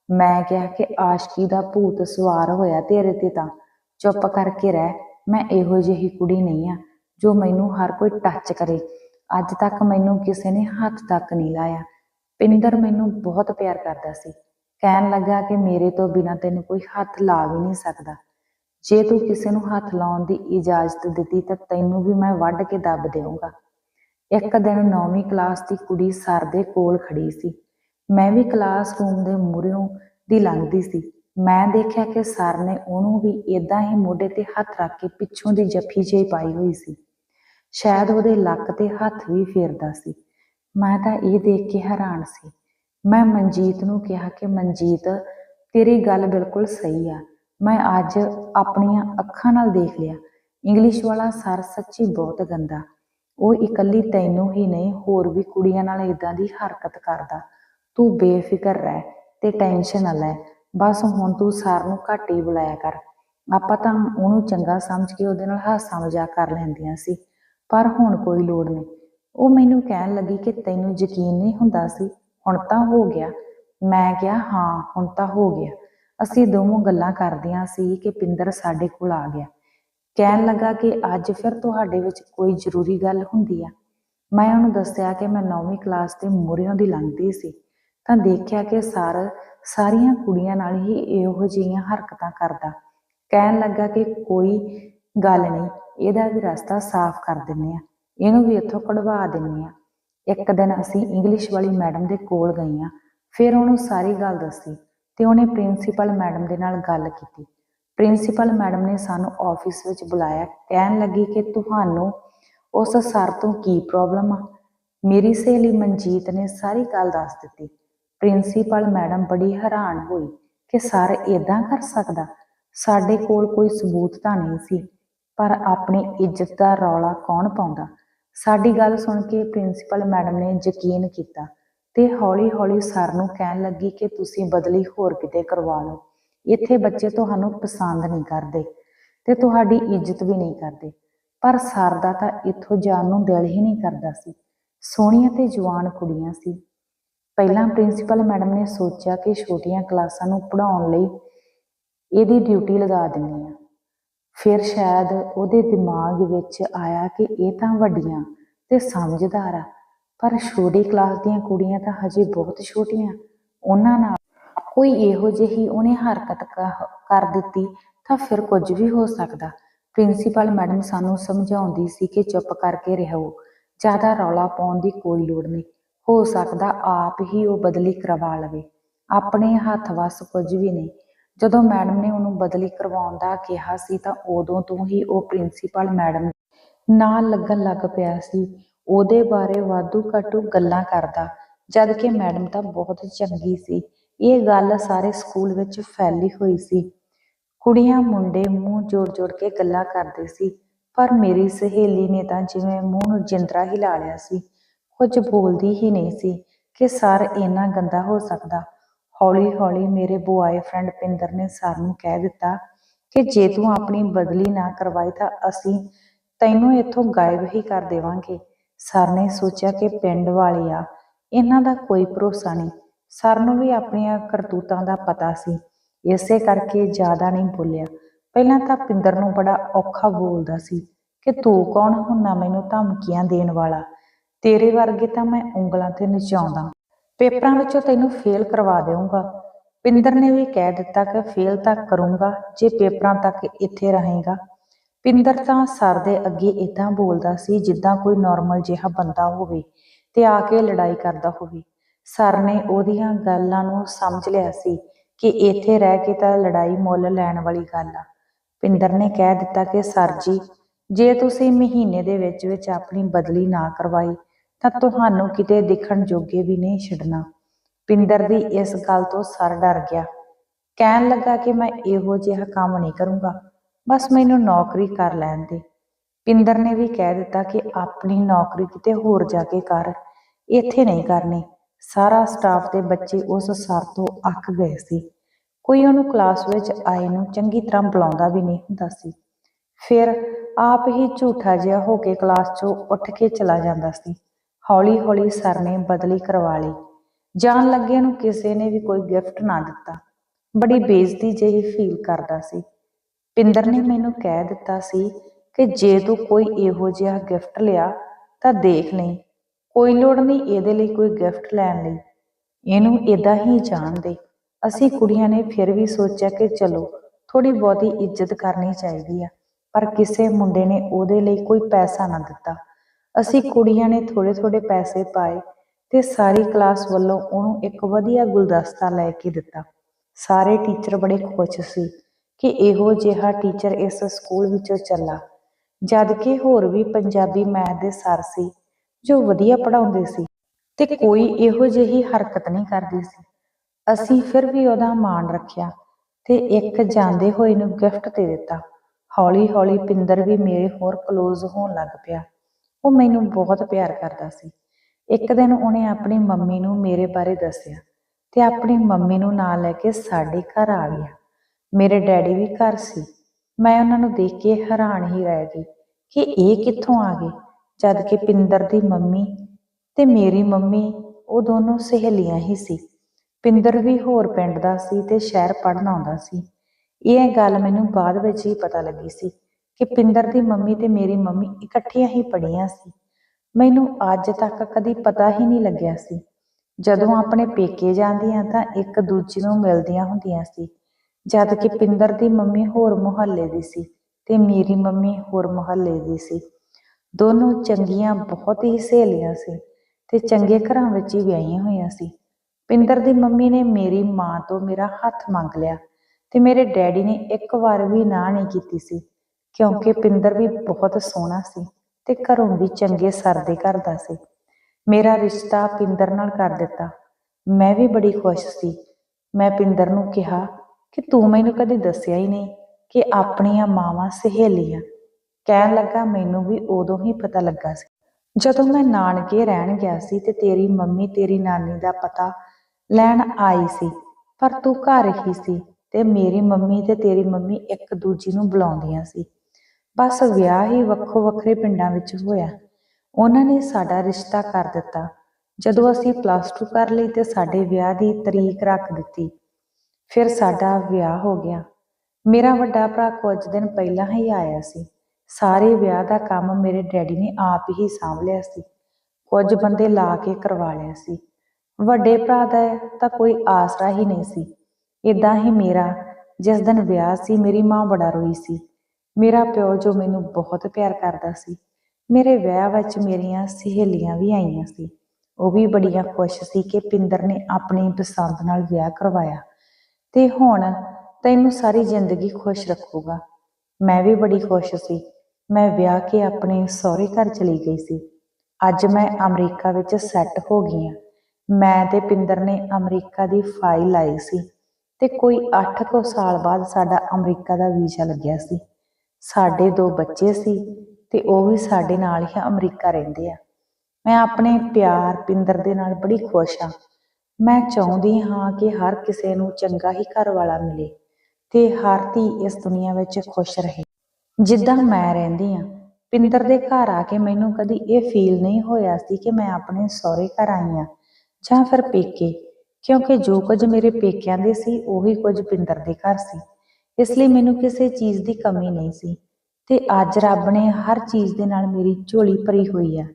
S1: ਮੈਂ ਕਿਹਾ ਕਿ ਆਸ਼ਕੀ ਦਾ ਭੂਤ ਸਵਾਰ ਹੋਇਆ ਤੇਰੇ ਤੇ ਤਾਂ। ਚੁੱਪ ਕਰਕੇ ਰਹਿ, ਮੈਂ ਇਹੋ ਜਿਹੀ ਕੁੜੀ ਨਹੀਂ ਆ। ਜੋ ਮੈਨੂੰ ਹਰ ਕੋਈ ਟੱਚ ਕਰੇ। ਅੱਜ ਤੱਕ ਮੈਨੂੰ ਕਿਸੇ ਨੇ ਹੱਥ ਤੱਕ ਨਹੀਂ ਲਾਇਆ। ਪਿੰਦਰ ਮੈਨੂੰ ਬਹੁਤ ਪਿਆਰ ਕਰਦਾ ਸੀ। ਕਹਿਣ ਲੱਗਾ ਕਿ ਮੇਰੇ ਤੋਂ ਬਿਨਾਂ ਤੈਨੂੰ ਕੋਈ ਹੱਥ ਲਾ ਵੀ ਨਹੀਂ ਸਕਦਾ। ਜੇ ਤੂੰ ਕਿਸੇ ਨੂੰ ਹੱਥ ਲਾਉਣ ਦੀ ਇਜਾਜ਼ਤ ਦਿੱਤੀ ਤਾਂ ਤੈਨੂੰ ਵੀ ਮੈਂ ਵੱਢ ਕੇ ਦੱਬ ਦੇਵਾਂਗਾ ਇੱਕ ਦਿਨ 9ਵੀਂ ਕਲਾਸ ਦੀ ਕੁੜੀ ਸਰ ਦੇ ਕੋਲ ਖੜੀ ਸੀ। ਮੈਂ ਵੀ ਕਲਾਸਰੂਮ ਦੇ ਮੂਹਰਿਓਂ ਦੀ ਲੰਘਦੀ ਸੀ। ਮੈਂ ਦੇਖਿਆ ਕਿ ਸਰ ਨੇ ਉਹਨੂੰ ਵੀ ਇਦਾਂ ਹੀ ਮੋਢੇ ਤੇ ਹੱਥ ਰੱਖ ਕੇ ਪਿੱਛੋਂ ਦੀ ਜੱਫੀ ਜਿਹੀ ਪਾਈ ਹੋਈ ਸੀ। ਸ਼ਾਇਦ ਉਹਦੇ ਲੱਕ ਤੇ ਹੱਥ ਵੀ ਫੇਰਦਾ ਸੀ। ਮੈਂ ਤਾਂ ਇਹ ਦੇਖ ਕੇ ਹੈਰਾਨ ਸੀ। ਮੈਂ ਮਨਜੀਤ ਨੂੰ ਕਿਹਾ ਕਿ ਮਨਜੀਤ, ਤੇਰੀ ਗੱਲ ਬਿਲਕੁਲ ਸਹੀ ਆ। ਮੈਂ ਅੱਜ ਆਪਣੀਆਂ ਅੱਖਾਂ ਨਾਲ ਦੇਖ ਲਿਆ। ਇੰਗਲਿਸ਼ ਵਾਲਾ ਸਰ ਸੱਚੀ ਬਹੁਤ ਗੰਦਾ। ਉਹ ਇਕੱਲੀ ਤੈਨੂੰ ਹੀ ਨਹੀਂ, ਹੋਰ ਵੀ ਕੁੜੀਆਂ ਨਾਲ ਇਦਾਂ ਦੀ ਹਰਕਤ ਕਰਦਾ। ਤੂੰ ਬੇਫਿਕਰ ਰਹਿ ਤੇ ਟੈਨਸ਼ਨ ਨਾ ਲੈ। ਬਸ ਹੁਣ ਤੂੰ ਸਰ ਨੂੰ ਘੱਟ ਹੀ ਬੁਲਾਇਆ ਕਰ। ਆਪਾਂ ਤਾਂ ਉਹਨੂੰ ਚੰਗਾ ਸਮਝ ਕੇ ਉਹਦੇ ਨਾਲ ਹਾਸਾ ਮਜ਼ਾਕ ਕਰ ਲੈਂਦੀਆਂ ਸੀ। ਪਰ ਹੁਣ ਕੋਈ ਲੋੜ ਨਹੀਂ। ਉਹ ਮੈਨੂੰ ਕਹਿਣ ਲੱਗੀ ਕਿ ਤੈਨੂੰ ਯਕੀਨ ਨਹੀਂ ਹੁੰਦਾ ਸੀ, ਹੁਣ ਤਾਂ ਹੋ ਗਿਆ। ਮੈਂ ਕਿਹਾ, ਹਾਂ, ਹੁਣ ਤਾਂ ਹੋ ਗਿਆ। ਅਸੀਂ ਦੋਵੇਂ ਗੱਲਾਂ ਕਰਦੀਆਂ ਸੀ ਕਿ ਪਿੰਦਰ ਸਾਡੇ ਕੋਲ ਆ ਗਿਆ। ਕਹਿਣ ਲੱਗਾ ਕਿ ਅੱਜ ਫਿਰ ਤੁਹਾਡੇ ਵਿੱਚ ਕੋਈ ਜ਼ਰੂਰੀ ਗੱਲ ਹੁੰਦੀ ਆ। ਮੈਂ ਉਹਨੂੰ ਦੱਸਿਆ ਕਿ ਮੈਂ 9ਵੀਂ ਕਲਾਸ ਦੇ ਮੂਹਰਿਓਂ ਦੀ ਲੰਘਦੀ ਸੀ। ਤਾਂ ਦੇਖਿਆ ਕਿ ਸਰ, ਸਾਰੀਆਂ ਕੁੜੀਆਂ ਨਾਲ ਹੀ ਇਹੋ ਜਿਹੀਆਂ ਹਰਕਤਾਂ ਕਰਦਾ। ਕਹਿਣ ਲੱਗਾ ਕਿ ਕੋਈ ਗੱਲ ਨਹੀਂ, ਇਹਦਾ ਵੀ ਰਸਤਾ ਸਾਫ਼ ਕਰ ਦਿੰਨੇ ਆ ਇਹਨੂੰ ਵੀ ਇੱਥੋਂ ਕਢਵਾ ਦਿੰਨੇ ਆ ਇੱਕ ਦਿਨ ਅਸੀਂ ਇੰਗਲਿਸ਼ ਵਾਲੀ ਮੈਡਮ ਦੇ ਕੋਲ ਗਈਆਂ ਫਿਰ ਉਹਨੂੰ ਸਾਰੀ ਗੱਲ ਦੱਸੀ ਤੇ ਉਹਨੇ ਪ੍ਰਿੰਸੀਪਲ ਮੈਡਮ ਦੇ ਨਾਲ ਗੱਲ ਕੀਤੀ। ਪ੍ਰਿੰਸੀਪਲ ਮੈਡਮ ਨੇ ਸਾਨੂੰ ਆਫਿਸ ਵਿੱਚ ਬੁਲਾਇਆ, ਕਹਿਣ ਲੱਗੀ ਕਿ ਤੁਹਾਨੂੰ ਉਸ ਸਰ ਤੋਂ ਕੀ ਪ੍ਰੋਬਲਮ ਆ? ਮੇਰੀ ਸਹੇਲੀ ਮਨਜੀਤ ਨੇ ਸਾਰੀ ਗੱਲ ਦੱਸ ਦਿੱਤੀ। ਪ੍ਰਿੰਸੀਪਲ ਮੈਡਮ ਬੜੀ ਹੈਰਾਨ ਹੋਈ ਕਿ ਸਰ ਇਦਾਂ ਕਰ ਸਕਦਾ? ਸਾਡੇ ਕੋਲ ਕੋਈ ਸਬੂਤ ਤਾਂ ਨਹੀਂ ਸੀ। ਪਰ ਆਪਣੀ ਇੱਜ਼ਤ ਦਾ ਰੌਲਾ ਕੌਣ ਪਾਉਂਦਾ? ਸਾਡੀ ਗੱਲ ਸੁਣ ਕੇ ਪ੍ਰਿੰਸੀਪਲ ਮੈਡਮ ਨੇ ਯਕੀਨ ਕੀਤਾ ਤੇ ਹੌਲੀ-ਹੌਲੀ ਸਰ ਨੂੰ ਕਹਿਣ ਲੱਗੀ ਕਿ ਤੁਸੀਂ ਬਦਲੀ ਹੋਰ ਕਿਤੇ ਕਰਵਾ ਲਓ। ਇੱਥੇ ਬੱਚੇ ਤੁਹਾਨੂੰ ਪਸੰਦ ਨਹੀਂ ਕਰਦੇ ਤੇ ਤੁਹਾਡੀ ਇੱਜ਼ਤ ਵੀ ਨਹੀਂ ਕਰਦੇ। ਪਰ ਸਰ ਦਾ ਤਾਂ ਇੱਥੋਂ ਜਾਣ ਨੂੰ ਦਿਲ ਹੀ ਨਹੀਂ ਕਰਦਾ ਸੀ। ਸੋਹਣੀਆਂ ਤੇ ਜਵਾਨ ਕੁੜੀਆਂ ਸੀ। ਪਹਿਲਾਂ ਪ੍ਰਿੰਸੀਪਲ ਮੈਡਮ ਨੇ ਸੋਚਿਆ ਕਿ ਛੋਟੀਆਂ ਕਲਾਸਾਂ ਨੂੰ ਪੜ੍ਹਾਉਣ ਲਈ ਇਹਦੀ ਡਿਊਟੀ ਲਗਾ ਦਿੰਨੀ ਆ ਫਿਰ ਸ਼ਾਇਦ ਉਹਦੇ ਦਿਮਾਗ ਵਿੱਚ ਆਇਆ ਕਿ ਇਹ ਤਾਂ ਵੱਡੀਆਂ ਤੇ ਸਮਝਦਾਰ ਆ, ਪਰ ਛੋਟੀ ਕਲਾਸ ਦੀਆਂ ਕੁੜੀਆਂ ਤਾਂ ਹਜੇ ਬਹੁਤ ਛੋਟੀਆਂ, ਉਹਨਾਂ ਨਾਲ ਕੋਈ ਇਹੋ ਜਿਹੀ ਉਹਨੇ ਹਰਕਤ ਕਰ ਦਿੱਤੀ ਤਾਂ ਫਿਰ ਕੁਝ ਵੀ ਹੋ ਸਕਦਾ। ਪ੍ਰਿੰਸੀਪਲ ਮੈਡਮ ਸਾਨੂੰ ਸਮਝਾਉਂਦੀ ਸੀ ਕਿ ਚੁੱਪ ਕਰਕੇ ਰਹੋ, ਜ਼ਿਆਦਾ ਰੌਲਾ ਪਾਉਣ ਦੀ ਕੋਈ ਲੋੜ ਨਹੀਂ, ਹੋ ਸਕਦਾ ਆਪ ਹੀ ਉਹ ਬਦਲੀ ਕਰਵਾ ਲਵੇ। ਆਪਣੇ ਹੱਥ ਵੱਸ ਕੁਝ ਵੀ ਨਹੀਂ ਜਦੋਂ ਮੈਡਮ ਨੇ ਉਹਨੂੰ ਬਦਲੀ ਕਰਵਾਉਣ ਦਾ ਕਿਹਾ ਸੀ ਤਾਂ ਉਦੋਂ ਤੋਂ ਹੀ ਉਹ ਪ੍ਰਿੰਸੀਪਲ ਮੈਡਮ ਨਾਲ ਲੱਗਣ ਲੱਗ ਪਿਆ ਸੀ। ਉਹਦੇ ਬਾਰੇ ਵਾਧੂ ਘਾਟੂ ਗੱਲਾਂ ਕਰਦਾ ਜਦ ਕਿ ਮੈਡਮ ਤਾਂ ਬਹੁਤ ਚੰਗੀ ਸੀ। ਇਹ ਗੱਲ ਸਾਰੇ ਸਕੂਲ ਵਿੱਚ ਫੈਲੀ ਹੋਈ ਸੀ। ਕੁੜੀਆਂ ਮੁੰਡੇ ਮੂੰਹ ਜੋੜ-ਜੋੜ ਕੇ ਗੱਲਾਂ ਕਰਦੇ ਸੀ, ਪਰ ਮੇਰੀ ਸਹੇਲੀ ਨੇ ਤਾਂ ਜਿਵੇਂ ਮੂੰਹ ਨੂੰ ਜਿੰਦਰਾ ਹੀ ਲਾ ਲਿਆ ਸੀ। ਕੁਝ ਬੋਲਦੀ ਹੀ ਨਹੀਂ ਸੀ ਕਿ ਸਰ ਇੰਨਾ ਗੰਦਾ ਹੋ ਸਕਦਾ। ਹੌਲੀ-ਹੌਲੀ ਮੇਰੇ ਬੁਆਏਫ੍ਰੈਂਡ ਪਿੰਦਰ ਨੇ ਸਰ ਨੂੰ ਕਹਿ ਦਿੱਤਾ ਕਿ ਜੇ ਤੂੰ ਆਪਣੀ ਬਦਲੀ ਨਾ ਕਰਵਾਈ ਤਾਂ ਅਸੀਂ ਤੈਨੂੰ ਇੱਥੋਂ ਗਾਇਬ ਹੀ ਕਰ ਦੇਵਾਂਗੇ। ਸਰ ਨੇ ਸੋਚਿਆ ਕਿ ਪਿੰਡ ਵਾਲੇ ਆ, ਇਹਨਾਂ ਦਾ ਕੋਈ ਭਰੋਸਾ ਨਹੀਂ। ਸਰ ਨੂੰ ਵੀ ਆਪਣੀਆਂ ਕਰਤੂਤਾਂ ਦਾ ਪਤਾ ਸੀ, ਇਸੇ ਕਰਕੇ ਜ਼ਿਆਦਾ ਨਹੀਂ ਬੋਲਿਆ। ਪਹਿਲਾਂ ਤਾਂ ਪਿੰਦਰ ਨੂੰ ਬੜਾ ਔਖਾ ਬੋਲਦਾ ਸੀ ਕਿ ਤੂੰ ਕੌਣ ਹੁੰਨਾ, ਮੈਨੂੰ ਧਮਕੀਆਂ ਦੇਣ ਵਾਲਾ। ਤੇਰੇ ਵਰਗੇ ਤਾਂ ਮੈਂ ਉਂਗਲਾਂ ਤੇ ਨਚਾਉਂਦਾ। ਪੇਪਰਾਂ ਵਿੱਚੋਂ ਤੈਨੂੰ ਫੇਲ ਕਰਵਾ ਦੇਵਾਂਗਾ ਪਿੰਦਰ ਨੇ ਵੀ ਕਹਿ ਦਿੱਤਾ ਕਿ ਫੇਲ ਤਾਂ ਕਰੂੰਗਾ, ਜੇ ਪੇਪਰਾਂ ਤੱਕ ਇੱਥੇ ਰਹੇਗਾ। ਪਿੰਦਰ ਤਾਂ ਸਰ ਦੇ ਅੱਗੇ ਇਦਾਂ ਬੋਲਦਾ ਸੀ ਜਿੱਦਾਂ ਕੋਈ ਨਾਰਮਲ ਜਿਹਾ ਬੰਦਾ ਹੋਵੇ ਤੇ ਆ ਕੇ ਲੜਾਈ ਕਰਦਾ ਹੋਵੇ। ਸਰ ਨੇ ਉਹਦੀਆਂ ਗੱਲਾਂ ਨੂੰ ਸਮਝ ਲਿਆ ਸੀ ਕਿ ਇੱਥੇ ਰਹਿ ਕੇ ਤਾਂ ਲੜਾਈ ਮੁੱਲ ਲੈਣ ਵਾਲੀ ਗੱਲ ਆ। ਪਿੰਦਰ ਨੇ ਕਹਿ ਦਿੱਤਾ ਕਿ ਸਰ ਜੀ, ਜੇ ਤੁਸੀਂ ਮਹੀਨੇ ਦੇ ਵਿੱਚ ਵਿੱਚ ਆਪਣੀ ਬਦਲੀ ਨਾ ਕਰਵਾਈ ਤਾਂ ਤੁਹਾਨੂੰ ਕਿਤੇ ਦਿਖਣ ਜੋਗੇ ਵੀ ਨਹੀਂ ਛੱਡਣਾ। ਪਿੰਦਰ ਦੀ ਇਸ ਗੱਲ ਤੋਂ ਸਰ ਡਰ ਗਿਆ। ਕਹਿਣ ਲੱਗਾ ਕਿ ਮੈਂ ਇਹੋ ਜਿਹਾ ਕੰਮ ਨਹੀਂ ਕਰੂੰਗਾ। ਬਸ ਮੈਨੂੰ ਨੌਕਰੀ ਕਰ ਲੈਣ ਦੇ। ਪਿੰਦਰ ਨੇ ਵੀ ਕਹਿ ਦਿੱਤਾ ਕਿ ਆਪਣੀ ਨੌਕਰੀ ਕਿਤੇ ਹੋਰ ਜਾ ਕੇ ਕਰ। ਇੱਥੇ ਨਹੀਂ ਕਰਨੀ। ਸਾਰਾ ਸਟਾਫ ਦੇ ਬੱਚੇ ਉਸ ਸਰ ਤੋਂ ਅੱਕ ਗਏ ਸੀ। ਕੋਈ ਉਹਨੂੰ ਕਲਾਸ ਵਿੱਚ ਆਏ ਨੂੰ ਚੰਗੀ ਤਰ੍ਹਾਂ ਬੁਲਾਉਂਦਾ ਵੀ ਨਹੀਂ ਹੁੰਦਾ ਸੀ। ਫਿਰ ਆਪ ਹੀ ਝੂਠਾ ਜਿਹਾ ਹੋ ਕੇ ਕਲਾਸ 'ਚੋਂ ਉੱਠ ਕੇ ਚਲਾ ਜਾਂਦਾ ਸੀ। ਹੌਲੀ ਹੌਲੀ ਸਰ ਨੇ ਬਦਲੀ ਕਰਵਾ ਲਈ। ਜਾਣ ਲੱਗੇ ਨੂੰ ਕਿਸੇ ਨੇ ਵੀ ਕੋਈ ਗਿਫਟ ਨਾ ਦਿੱਤਾ। ਬੜੀ ਬੇਇੱਜ਼ਤੀ ਜਿਹੀ ਫੀਲ ਕਰਦਾ ਸੀ। ਪਿੰਦਰ ਨੇ ਮੈਨੂੰ ਕਹਿ ਦਿੱਤਾ ਸੀ ਕਿ ਜੇ ਤੂੰ ਕੋਈ ਇਹੋ ਜਿਹਾ ਗਿਫਟ ਲਿਆ ਤਾਂ ਦੇਖ ਲਈ। ਕੋਈ ਲੋੜ ਨਹੀਂ ਇਹਦੇ ਲਈ ਕੋਈ ਗਿਫਟ ਲੈਣ ਲਈ। ਇਹਨੂੰ ਇਦਾਂ ਹੀ ਜਾਣ ਦੇ। ਅਸੀਂ ਕੁੜੀਆਂ ਨੇ ਫਿਰ ਵੀ ਸੋਚਿਆ ਕਿ ਚਲੋ ਥੋੜੀ ਬਹੁਤੀ ਇੱਜ਼ਤ ਕਰਨੀ ਚਾਹੀਦੀ ਆ, ਪਰ ਕਿਸੇ ਮੁੰਡੇ ਨੇ ਉਹਦੇ ਲਈ ਕੋਈ ਪੈਸਾ ਨਾ ਦਿੱਤਾ। ਅਸੀਂ ਕੁੜੀਆਂ ਨੇ ਥੋੜੇ ਥੋੜੇ ਪੈਸੇ ਪਾਏ ਤੇ ਸਾਰੀ ਕਲਾਸ ਵੱਲੋਂ ਉਹਨੂੰ ਇੱਕ ਵਧੀਆ ਗੁਲਦਸਤਾ ਲੈ ਕੇ ਦਿੱਤਾ। ਸਾਰੇ ਟੀਚਰ ਬੜੇ ਖੁਸ਼ ਸੀ ਕਿ ਇਹੋ ਜਿਹਾ ਟੀਚਰ ਇਸ ਸਕੂਲ ਵਿੱਚੋਂ ਚੱਲਾ। ਜਦ ਕਿ ਹੋਰ ਵੀ ਪੰਜਾਬੀ ਮੈਥ ਦੇ ਸਰ ਸੀ ਜੋ ਵਧੀਆ ਪੜਾਉਂਦੇ ਸੀ ਤੇ ਕੋਈ ਇਹੋ ਜਿਹੀ ਹਰਕਤ ਨਹੀਂ ਕਰਦੇ ਸੀ। ਅਸੀਂ ਫਿਰ ਵੀ ਉਹਦਾ ਮਾਣ ਰੱਖਿਆ ਤੇ ਇੱਕ ਜਾਂਦੇ ਹੋਏ ਨੂੰ ਗਿਫਟ ਦੇ ਦਿੱਤਾ। ਹੌਲੀ ਹੌਲੀ ਪਿੰਦਰ ਵੀ ਮੇਰੇ ਹੋਰ ਕਲੋਜ਼ ਹੋਣ ਲੱਗ ਪਿਆ। ਉਹ ਮੈਨੂੰ ਬਹੁਤ ਪਿਆਰ ਕਰਦਾ ਸੀ। ਇੱਕ ਦਿਨ ਉਹਨੇ ਆਪਣੀ ਮੰਮੀ ਨੂੰ ਮੇਰੇ ਬਾਰੇ ਦੱਸਿਆ ਤੇ ਆਪਣੀ ਮੰਮੀ ਨੂੰ ਨਾਲ ਲੈ ਕੇ ਸਾਡੇ ਘਰ ਆ ਗਿਆ। ਮੇਰੇ ਡੈਡੀ ਵੀ ਘਰ ਸੀ। ਮੈਂ ਉਹਨਾਂ ਨੂੰ ਦੇਖ ਕੇ ਹੈਰਾਨ ਹੀ ਰਹਿ ਗਈ ਕਿ ਇਹ ਕਿੱਥੋਂ ਆ ਗਏ, ਜਦ ਕਿ ਪਿੰਦਰ ਦੀ ਮੰਮੀ ਤੇ ਮੇਰੀ ਮੰਮੀ ਉਹ ਦੋਨੋਂ ਸਹੇਲੀਆਂ ਹੀ ਸੀ। ਪਿੰਦਰ ਵੀ ਹੋਰ ਪਿੰਡ ਦਾ ਸੀ ਤੇ ਸ਼ਹਿਰ ਪੜਨ ਆਉਂਦਾ ਸੀ। ਇਹ ਗੱਲ ਮੈਨੂੰ ਬਾਅਦ ਵਿੱਚ ਹੀ ਪਤਾ ਲੱਗੀ ਸੀ ਕਿ ਪਿੰਦਰ ਦੀ ਮੰਮੀ ਤੇ ਮੇਰੀ ਮੰਮੀ ਇਕੱਠੀਆਂ ਹੀ ਪੜੀਆਂ ਸੀ। ਮੈਨੂੰ ਅੱਜ ਤੱਕ ਕਦੀ ਪਤਾ ਹੀ ਨਹੀਂ ਲੱਗਿਆ ਸੀ। ਜਦੋਂ ਆਪਣੇ ਪੇਕੇ ਜਾਂਦੀਆਂ ਤਾਂ ਇੱਕ ਦੂਜੀ ਨੂੰ ਮਿਲਦੀਆਂ ਹੁੰਦੀਆਂ ਸੀ। ਜਦ ਕਿ ਪਿੰਦਰ ਦੀ ਮੰਮੀ ਹੋਰ ਮੁਹੱਲੇ ਦੀ ਸੀ ਤੇ ਮੇਰੀ ਮੰਮੀ ਹੋਰ ਮੁਹੱਲੇ ਦੀ ਸੀ। ਦੋਨੋਂ ਚੰਗੀਆਂ ਬਹੁਤ ਹੀ ਸਹੇਲੀਆਂ ਸੀ ਤੇ ਚੰਗੇ ਘਰਾਂ ਵਿੱਚ ਹੀ ਵਿਆਹੀਆਂ ਹੋਈਆਂ ਸੀ। ਪਿੰਦਰ ਦੀ ਮੰਮੀ ਨੇ ਮੇਰੀ ਮਾਂ ਤੋਂ ਮੇਰਾ ਹੱਥ ਮੰਗ ਲਿਆ ਤੇ ਮੇਰੇ ਡੈਡੀ ਨੇ ਇੱਕ ਵਾਰ ਵੀ ਨਾ ਨਹੀਂ ਕੀਤੀ ਸੀ। ਕਿਉਂਕਿ ਪਿੰਦਰ ਵੀ ਬਹੁਤ ਸੋਹਣਾ ਸੀ ਤੇ ਘਰੋਂ ਵੀ ਚੰਗੇ ਸਰ ਦੇ ਘਰ ਦਾ ਸੀ। ਮੇਰਾ ਰਿਸ਼ਤਾ ਪਿੰਦਰ ਨਾਲ ਕਰ ਦਿੱਤਾ। ਮੈਂ ਵੀ ਬੜੀ ਖੁਸ਼ ਸੀ। ਮੈਂ ਪਿੰਦਰ ਨੂੰ ਕਿਹਾ ਕਿ ਤੂੰ ਮੈਨੂੰ ਕਦੇ ਦੱਸਿਆ ਹੀ ਨਹੀਂ ਕਿ ਆਪਣੀਆਂ ਮਾਵਾਂ ਸਹੇਲੀਆਂ। ਕਹਿਣ ਲੱਗਾ ਮੈਨੂੰ ਵੀ ਉਦੋਂ ਹੀ ਪਤਾ ਲੱਗਾ ਸੀ। ਜਦੋਂ ਮੈਂ ਨਾਨਕੇ ਰਹਿਣ ਗਿਆ ਸੀ ਤੇ ਤੇਰੀ ਮੰਮੀ ਤੇਰੀ ਨਾਨੀ ਦਾ ਪਤਾ ਲੈਣ ਆਈ ਸੀ, ਪਰ ਤੂੰ ਘਰ ਹੀ ਸੀ ਤੇ ਮੇਰੀ ਮੰਮੀ ਤੇ ਤੇਰੀ ਮੰਮੀ ਇੱਕ ਦੂਜੀ ਨੂੰ ਬੁਲਾਉਂਦੀਆਂ ਸੀ। ਬਸ ਵਿਆਹ ਹੀ ਵੱਖੋ ਵੱਖਰੇ ਪਿੰਡਾਂ ਵਿੱਚ ਹੋਇਆ। ਉਹਨਾਂ ਨੇ ਸਾਡਾ ਰਿਸ਼ਤਾ ਕਰ ਦਿੱਤਾ। ਜਦੋਂ ਅਸੀਂ ਪਲੱਸ 2 ਕਰ ਲਈ ਤੇ ਸਾਡੇ ਵਿਆਹ ਦੀ ਤਰੀਕ ਰੱਖ ਦਿੱਤੀ, ਫਿਰ ਸਾਡਾ ਵਿਆਹ ਹੋ ਗਿਆ। ਮੇਰਾ ਵੱਡਾ ਭਰਾ ਕੁਝ ਦਿਨ ਪਹਿਲਾਂ ਹੀ ਆਇਆ ਸੀ। ਸਾਰੇ ਵਿਆਹ ਦਾ ਕੰਮ ਮੇਰੇ ਡੈਡੀ ਨੇ ਆਪ ਹੀ ਸਾਂਭ ਲਿਆ ਸੀ। ਕੁਝ ਬੰਦੇ ਲਾ ਕੇ ਕਰਵਾ ਲਿਆ ਸੀ। ਵੱਡੇ ਭਰਾ ਦਾ ਤਾਂ ਕੋਈ ਆਸਰਾ ਹੀ ਨਹੀਂ ਸੀ। ਇਦਾਂ ਹੀ ਮੇਰਾ, ਜਿਸ ਦਿਨ ਵਿਆਹ ਸੀ, ਮੇਰੀ ਮਾਂ ਬੜਾ ਰੋਈ ਸੀ। ਮੇਰਾ ਪਿਓ ਜੋ ਮੈਨੂੰ ਬਹੁਤ ਪਿਆਰ ਕਰਦਾ ਸੀ, ਮੇਰੇ ਵਿਆਹ ਵਿੱਚ ਮੇਰੀਆਂ ਸਹੇਲੀਆਂ ਵੀ ਆਈਆਂ ਸੀ। ਉਹ ਵੀ ਬੜੀਆਂ ਖੁਸ਼ ਸੀ ਕਿ ਪਿੰਦਰ ਨੇ ਆਪਣੀ ਪਸੰਦ ਨਾਲ ਵਿਆਹ ਕਰਵਾਇਆ। ਤੇ ਹੁਣ ਤੈਨੂੰ ਸਾਰੀ ਜ਼ਿੰਦਗੀ ਖੁਸ਼ ਰੱਖੂਗਾ। ਮੈਂ ਵੀ ਬੜੀ ਖੁਸ਼ ਸੀ। ਮੈਂ ਵਿਆਹ ਕੇ ਆਪਣੇ ਸਹੁਰੇ ਘਰ ਚਲੀ ਗਈ ਸੀ। ਅੱਜ ਮੈਂ ਅਮਰੀਕਾ ਵਿੱਚ ਸੈੱਟ ਹੋ ਗਈ ਹਾਂ। ਮੈਂ ਤੇ ਪਿੰਦਰ ਨੇ ਅਮਰੀਕਾ ਦੀ ਫਾਈਲ ਲਾਈ ਸੀ ਤੇ ਕੋਈ 8 ਕੁ ਸਾਲ ਬਾਅਦ ਸਾਡਾ ਅਮਰੀਕਾ ਦਾ ਵੀਜ਼ਾ ਲੱਗਿਆ ਸੀ। ਸਾਡੇ ਦੋ ਬੱਚੇ ਸੀ ਤੇ ਉਹ ਵੀ ਸਾਡੇ ਨਾਲ ਹੀ ਅਮਰੀਕਾ ਰਹਿੰਦੇ ਆ। ਮੈਂ ਆਪਣੇ ਪਿਆਰ ਪਿੰਦਰ ਦੇ ਨਾਲ ਬੜੀ ਖੁਸ਼ ਹਾਂ। ਮੈਂ ਚਾਹੁੰਦੀ ਹਾਂ ਕਿ ਹਰ ਕਿਸੇ ਨੂੰ ਚੰਗਾ ਹੀ ਘਰ ਵਾਲਾ ਮਿਲੇ ਤੇ ਹਰ ਧੀ ਇਸ ਦੁਨੀਆ ਵਿੱਚ ਖੁਸ਼ ਰਹੇ। ਜਿੱਦਾਂ ਮੈਂ ਰਹਿੰਦੀ ਹਾਂ, ਪਿੰਦਰ ਦੇ ਘਰ ਆ ਕੇ ਮੈਨੂੰ ਕਦੀ ਇਹ ਫੀਲ ਨਹੀਂ ਹੋਇਆ ਸੀ ਕਿ ਮੈਂ ਆਪਣੇ ਸਹੁਰੇ ਘਰ ਆਈ ਹਾਂ ਜਾਂ ਫਿਰ ਪੇਕੇ, ਕਿਉਂਕਿ ਜੋ ਕੁਝ ਮੇਰੇ ਪੇਕਿਆਂ ਦੇ ਸੀ, ਉਹੀ ਕੁਝ ਪਿੰਦਰ ਦੇ ਘਰ ਸੀ। ਇਸ ਲਈ ਮੈਨੂੰ ਕਿਸੇ ਚੀਜ਼ ਦੀ ਕਮੀ ਨਹੀਂ ਸੀ ਤੇ ਅੱਜ ਰੱਬ ਨੇ ਹਰ ਚੀਜ਼ ਦੇ ਨਾਲ ਮੇਰੀ ਝੋਲੀ ਭਰੀ ਹੋਈ ਆ।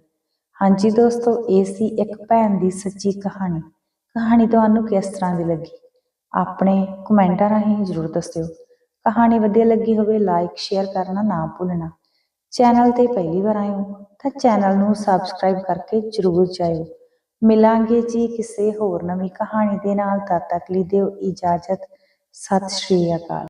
S1: ਹਾਂਜੀ ਦੋਸਤੋ, ਇਹ ਸੀ ਇੱਕ ਭੈਣ ਦੀ ਸੱਚੀ ਕਹਾਣੀ। ਕਹਾਣੀ ਤੁਹਾਨੂੰ ਕਿਸ ਤਰ੍ਹਾਂ ਦੀ ਲੱਗੀ? ਆਪਣੇ ਕਮੈਂਟਾਂ ਰਾਹੀਂ ਜ਼ਰੂਰ ਦੱਸਿਓ। ਕਹਾਣੀ ਵਧੀਆ ਲੱਗੀ ਹੋਵੇ, ਲਾਈਕ, ਸ਼ੇਅਰ ਕਰਨਾ ਨਾ ਭੁੱਲਣਾ। ਚੈਨਲ ਤੇ ਪਹਿਲੀ ਵਾਰ ਆਏ ਹੋ ਤਾਂ ਚੈਨਲ ਨੂੰ ਸਬਸਕ੍ਰਾਈਬ ਕਰਕੇ ਜ਼ਰੂਰ ਜਾਇਓ। ਮਿਲਾਂਗੇ ਜੀ ਕਿਸੇ ਹੋਰ ਨਵੀਂ ਕਹਾਣੀ ਦੇ ਨਾਲ, ਤਦ ਤੱਕ ਲਈ ਦਿਓ ਇਜਾਜ਼ਤ। ਸਤਿ ਸ਼੍ਰੀ ਅਕਾਲ।